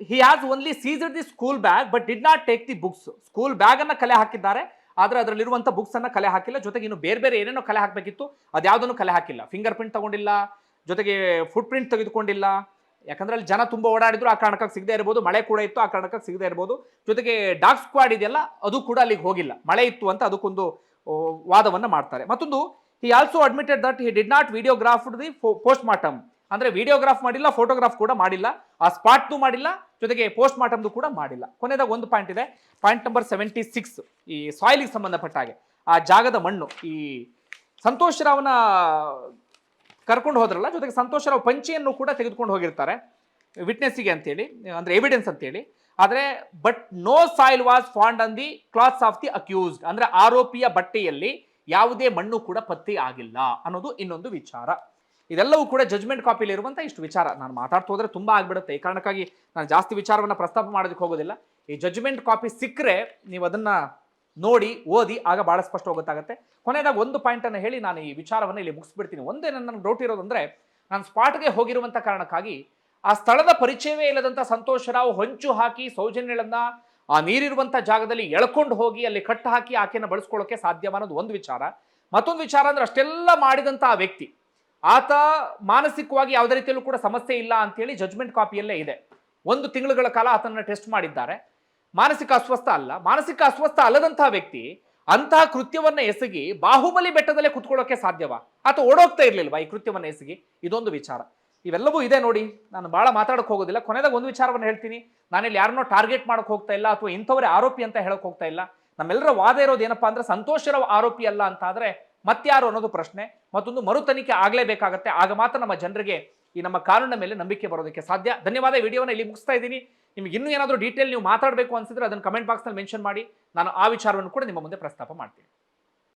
he has only seized the school bag but did not take the books school ಬ್ಯಾಗನ್ನು ಕಲೆ ಹಾಕಿದ್ದಾರೆ, ಆದರೆ ಅದರಲ್ಲಿರುವಂಥ ಬುಕ್ಸನ್ನು ಕಲೆ ಹಾಕಿಲ್ಲ. ಜೊತೆಗೆ ಇನ್ನು ಬೇರೆ ಬೇರೆ ಏನೇನೋ ಕಲೆ ಹಾಕಬೇಕಿತ್ತು, ಅದ್ಯಾವುದನ್ನು ಕಲೆ ಹಾಕಿಲ್ಲ. ಫಿಂಗರ್ ಪ್ರಿಂಟ್ ತಗೊಂಡಿಲ್ಲ, ಜೊತೆಗೆ ಫುಟ್ ಪ್ರಿಂಟ್ ತೆಗೆದುಕೊಂಡಿಲ್ಲ. ಯಾಕಂದ್ರೆ ಅಲ್ಲಿ ಜನ ತುಂಬ ಓಡಾಡಿದ್ರು, ಆ ಕಾರಣಕ್ಕೆ ಸಿಗದೆ ಇರ್ಬೋದು, ಮಳೆ ಕೂಡ ಇತ್ತು, ಆ ಕಾರಣಕ್ಕೆ ಸಿಗದೆ ಇರ್ಬೋದು. ಜೊತೆಗೆ ಡಾಗ್ ಸ್ಕ್ವಾಡ್ ಇದೆಯಲ್ಲ, ಅದು ಕೂಡ ಅಲ್ಲಿಗೆ ಹೋಗಿಲ್ಲ. ಮಳೆ ಇತ್ತು ಅಂತ ಅದಕ್ಕೊಂದು ವಾದವನ್ನು ಮಾಡ್ತಾರೆ. ಮತ್ತೊಂದು he also admitted that he did not videograph the post mortem ಅಂದ್ರೆ ವಿಡಿಯೋಗ್ರಾಫ್ ಮಾಡಿಲ್ಲ ಫೋಟೋಗ್ರಾಫ್ ಕೂಡ ಮಾಡಿಲ್ಲ, ಆ ಸ್ಪಾಟ್ನು ಮಾಡಿಲ್ಲ, ಜೊತೆಗೆ ಪೋಸ್ಟ್ ಮಾರ್ಟಮ್ದು ಕೂಡ ಮಾಡಿಲ್ಲ. ಕೊನೆಯದಾಗ ಒಂದು ಪಾಯಿಂಟ್ ಇದೆ. ಪಾಯಿಂಟ್ ನಂಬರ್ ಸೆವೆಂಟಿ ಸಿಕ್ಸ್ ಈ ಸಾಯಿಲಿಗೆ ಸಂಬಂಧಪಟ್ಟ ಹಾಗೆ. ಆ ಜಾಗದ ಮಣ್ಣು, ಈ ಸಂತೋಷ್ ರಾವ್ನ ಕರ್ಕೊಂಡು ಹೋದ್ರಲ್ಲ, ಜೊತೆಗೆ ಸಂತೋಷ್ ರಾವ್ ಪಂಚಿಯನ್ನು ಕೂಡ ತೆಗೆದುಕೊಂಡು ಹೋಗಿರ್ತಾರೆ. ವಿಟ್ನೆಸ್ಸಿಗೆ ಅಂತೇಳಿ, ಅಂದ್ರೆ ಎವಿಡೆನ್ಸ್ ಅಂತೇಳಿ. ಆದರೆ but no soil was found on the clothes of the accused ಅಂದ್ರೆ ಆರೋಪಿಯ ಬಟ್ಟೆಯಲ್ಲಿ ಯಾವುದೇ ಮಣ್ಣು ಕೂಡ ಪತ್ತೆ ಆಗಿಲ್ಲ ಅನ್ನೋದು ಇನ್ನೊಂದು ವಿಚಾರ. ಇದೆಲ್ಲವೂ ಕೂಡ ಜಜ್ಮೆಂಟ್ ಕಾಪಿಲಿ ಇರುವಂಥ ಇಷ್ಟು ವಿಚಾರ. ನಾನು ಮಾತಾಡ್ತಾ ಹೋದರೆ ತುಂಬಾ ಆಗ್ಬಿಡುತ್ತೆ. ಈ ಕಾರಣಕ್ಕಾಗಿ ನಾನು ಜಾಸ್ತಿ ವಿಚಾರವನ್ನ ಪ್ರಸ್ತಾಪ ಮಾಡೋದಕ್ಕೆ ಹೋಗೋದಿಲ್ಲ. ಈ ಜಜ್ಮೆಂಟ್ ಕಾಪಿ ಸಿಕ್ಕರೆ ನೀವು ಅದನ್ನ ನೋಡಿ, ಓದಿ, ಆಗ ಬಹಳ ಸ್ಪಷ್ಟ ಗೊತ್ತಾಗುತ್ತೆ. ಕೊನೆಯದಾಗ ಒಂದು ಪಾಯಿಂಟ್ ಅನ್ನು ಹೇಳಿ ನಾನು ಈ ವಿಚಾರವನ್ನು ಇಲ್ಲಿ ಮುಗಿಸ್ಬಿಡ್ತೀನಿ. ಒಂದೇ ನನ್ನ ಡೌಟ್ ಇರೋದಂದ್ರೆ ನಾನು ಸ್ಪಾಟ್ಗೆ ಹೋಗಿರುವಂತ ಕಾರಣಕ್ಕಾಗಿ ಆ ಸ್ಥಳದ ಪರಿಚಯವೇ ಇಲ್ಲದಂಥ ಸಂತೋಷ್ ರಾವ್ ಹೊಂಚು ಹಾಕಿ ಸೌಜನ್ಯಗಳನ್ನು ಆ ನೀರಿರುವಂಥ ಜಾಗದಲ್ಲಿ ಎಳ್ಕೊಂಡು ಹೋಗಿ ಅಲ್ಲಿ ಕಟ್ಟು ಹಾಕಿ ಆಕೆಯನ್ನು ಬಳಸ್ಕೊಳ್ಳೋಕೆ ಸಾಧ್ಯವಾನೋದು ಒಂದು ವಿಚಾರ. ಮತ್ತೊಂದು ವಿಚಾರ ಅಂದ್ರೆ, ಅಷ್ಟೆಲ್ಲ ಮಾಡಿದಂಥ ಆ ವ್ಯಕ್ತಿ, ಆತ ಮಾನಸಿಕವಾಗಿ ಯಾವುದೇ ರೀತಿಯಲ್ಲೂ ಕೂಡ ಸಮಸ್ಯೆ ಇಲ್ಲ ಅಂತೇಳಿ ಜಜ್ಮೆಂಟ್ ಕಾಪಿಯಲ್ಲೇ ಇದೆ. ಒಂದು ತಿಂಗಳುಗಳ ಕಾಲ ಆತನ ಟೆಸ್ಟ್ ಮಾಡಿದ್ದಾರೆ. ಮಾನಸಿಕ ಅಸ್ವಸ್ಥ ಅಲ್ಲ, ಮಾನಸಿಕ ಅಸ್ವಸ್ಥ ಅಲ್ಲದಂತಹ ವ್ಯಕ್ತಿ ಅಂತಹ ಕೃತ್ಯವನ್ನ ಎಸಗಿ ಬಾಹುಬಲಿ ಬೆಟ್ಟದಲ್ಲೇ ಕುತ್ಕೊಳ್ಳೋಕೆ ಸಾಧ್ಯವಾ? ಅಥವಾ ಓಡೋಗ್ತಾ ಇರ್ಲಿಲ್ವಾ ಈ ಕೃತ್ಯವನ್ನ ಎಸಗಿ? ಇದೊಂದು ವಿಚಾರ. ಇವೆಲ್ಲವೂ ಇದೆ ನೋಡಿ. ನಾನು ಬಹಳ ಮಾತಾಡೋಕೆ ಹೋಗೋದಿಲ್ಲ. ಕೊನೆದಾಗ ಒಂದು ವಿಚಾರವನ್ನು ಹೇಳ್ತೀನಿ. ನಾನಿಲ್ಲಿ ಯಾರನ್ನೋ ಟಾರ್ಗೆಟ್ ಮಾಡೋಕೆ ಹೋಗ್ತಾ ಇಲ್ಲ ಅಥವಾ ಇಂಥವರೇ ಆರೋಪಿ ಅಂತ ಹೇಳೋಕೆ ಹೋಗ್ತಾ ಇಲ್ಲ. ನಮ್ಮೆಲ್ಲರ ವಾದ ಇರೋದು ಏನಪ್ಪಾ ಅಂದ್ರೆ ಸಂತೋಷರ ಆರೋಪಿ ಅಲ್ಲ ಅಂತ ಆದರೆ ಮತ್ಯಾರು ಅನ್ನೋದು ಪ್ರಶ್ನೆ. ಮತ್ತೊಂದು ಮರು ತನಿಖೆ ಆಗ್ಲೇಬೇಕಾಗತ್ತೆ. ಆಗ ಮಾತ್ರ ನಮ್ಮ ಜನರಿಗೆ ಈ ನಮ್ಮ ಕಾನೂನಿನ ಮೇಲೆ ನಂಬಿಕೆ ಬರೋದಕ್ಕೆ ಸಾಧ್ಯ. ಧನ್ಯವಾದ. ವಿಡಿಯೋನ ಇಲ್ಲಿ ಮುಗಿಸ್ತಾ ಇದ್ದೀನಿ. ನಿಮ್ಗೆ ಇನ್ನೂ ಏನಾದರೂ ಡೀಟೇಲ್ ನೀವು ಮಾತಾಡಬೇಕು ಅನ್ಸಿದ್ರೆ ಅದನ್ನು ಕಮೆಂಟ್ ಬಾಕ್ಸ್ನಲ್ಲಿ ಮೆನ್ಷನ್ ಮಾಡಿ. ನಾನು ಆ ವಿಚಾರವನ್ನು ಕೂಡ ನಿಮ್ಮ ಮುಂದೆ ಪ್ರಸ್ತಾಪ ಮಾಡ್ತೀನಿ.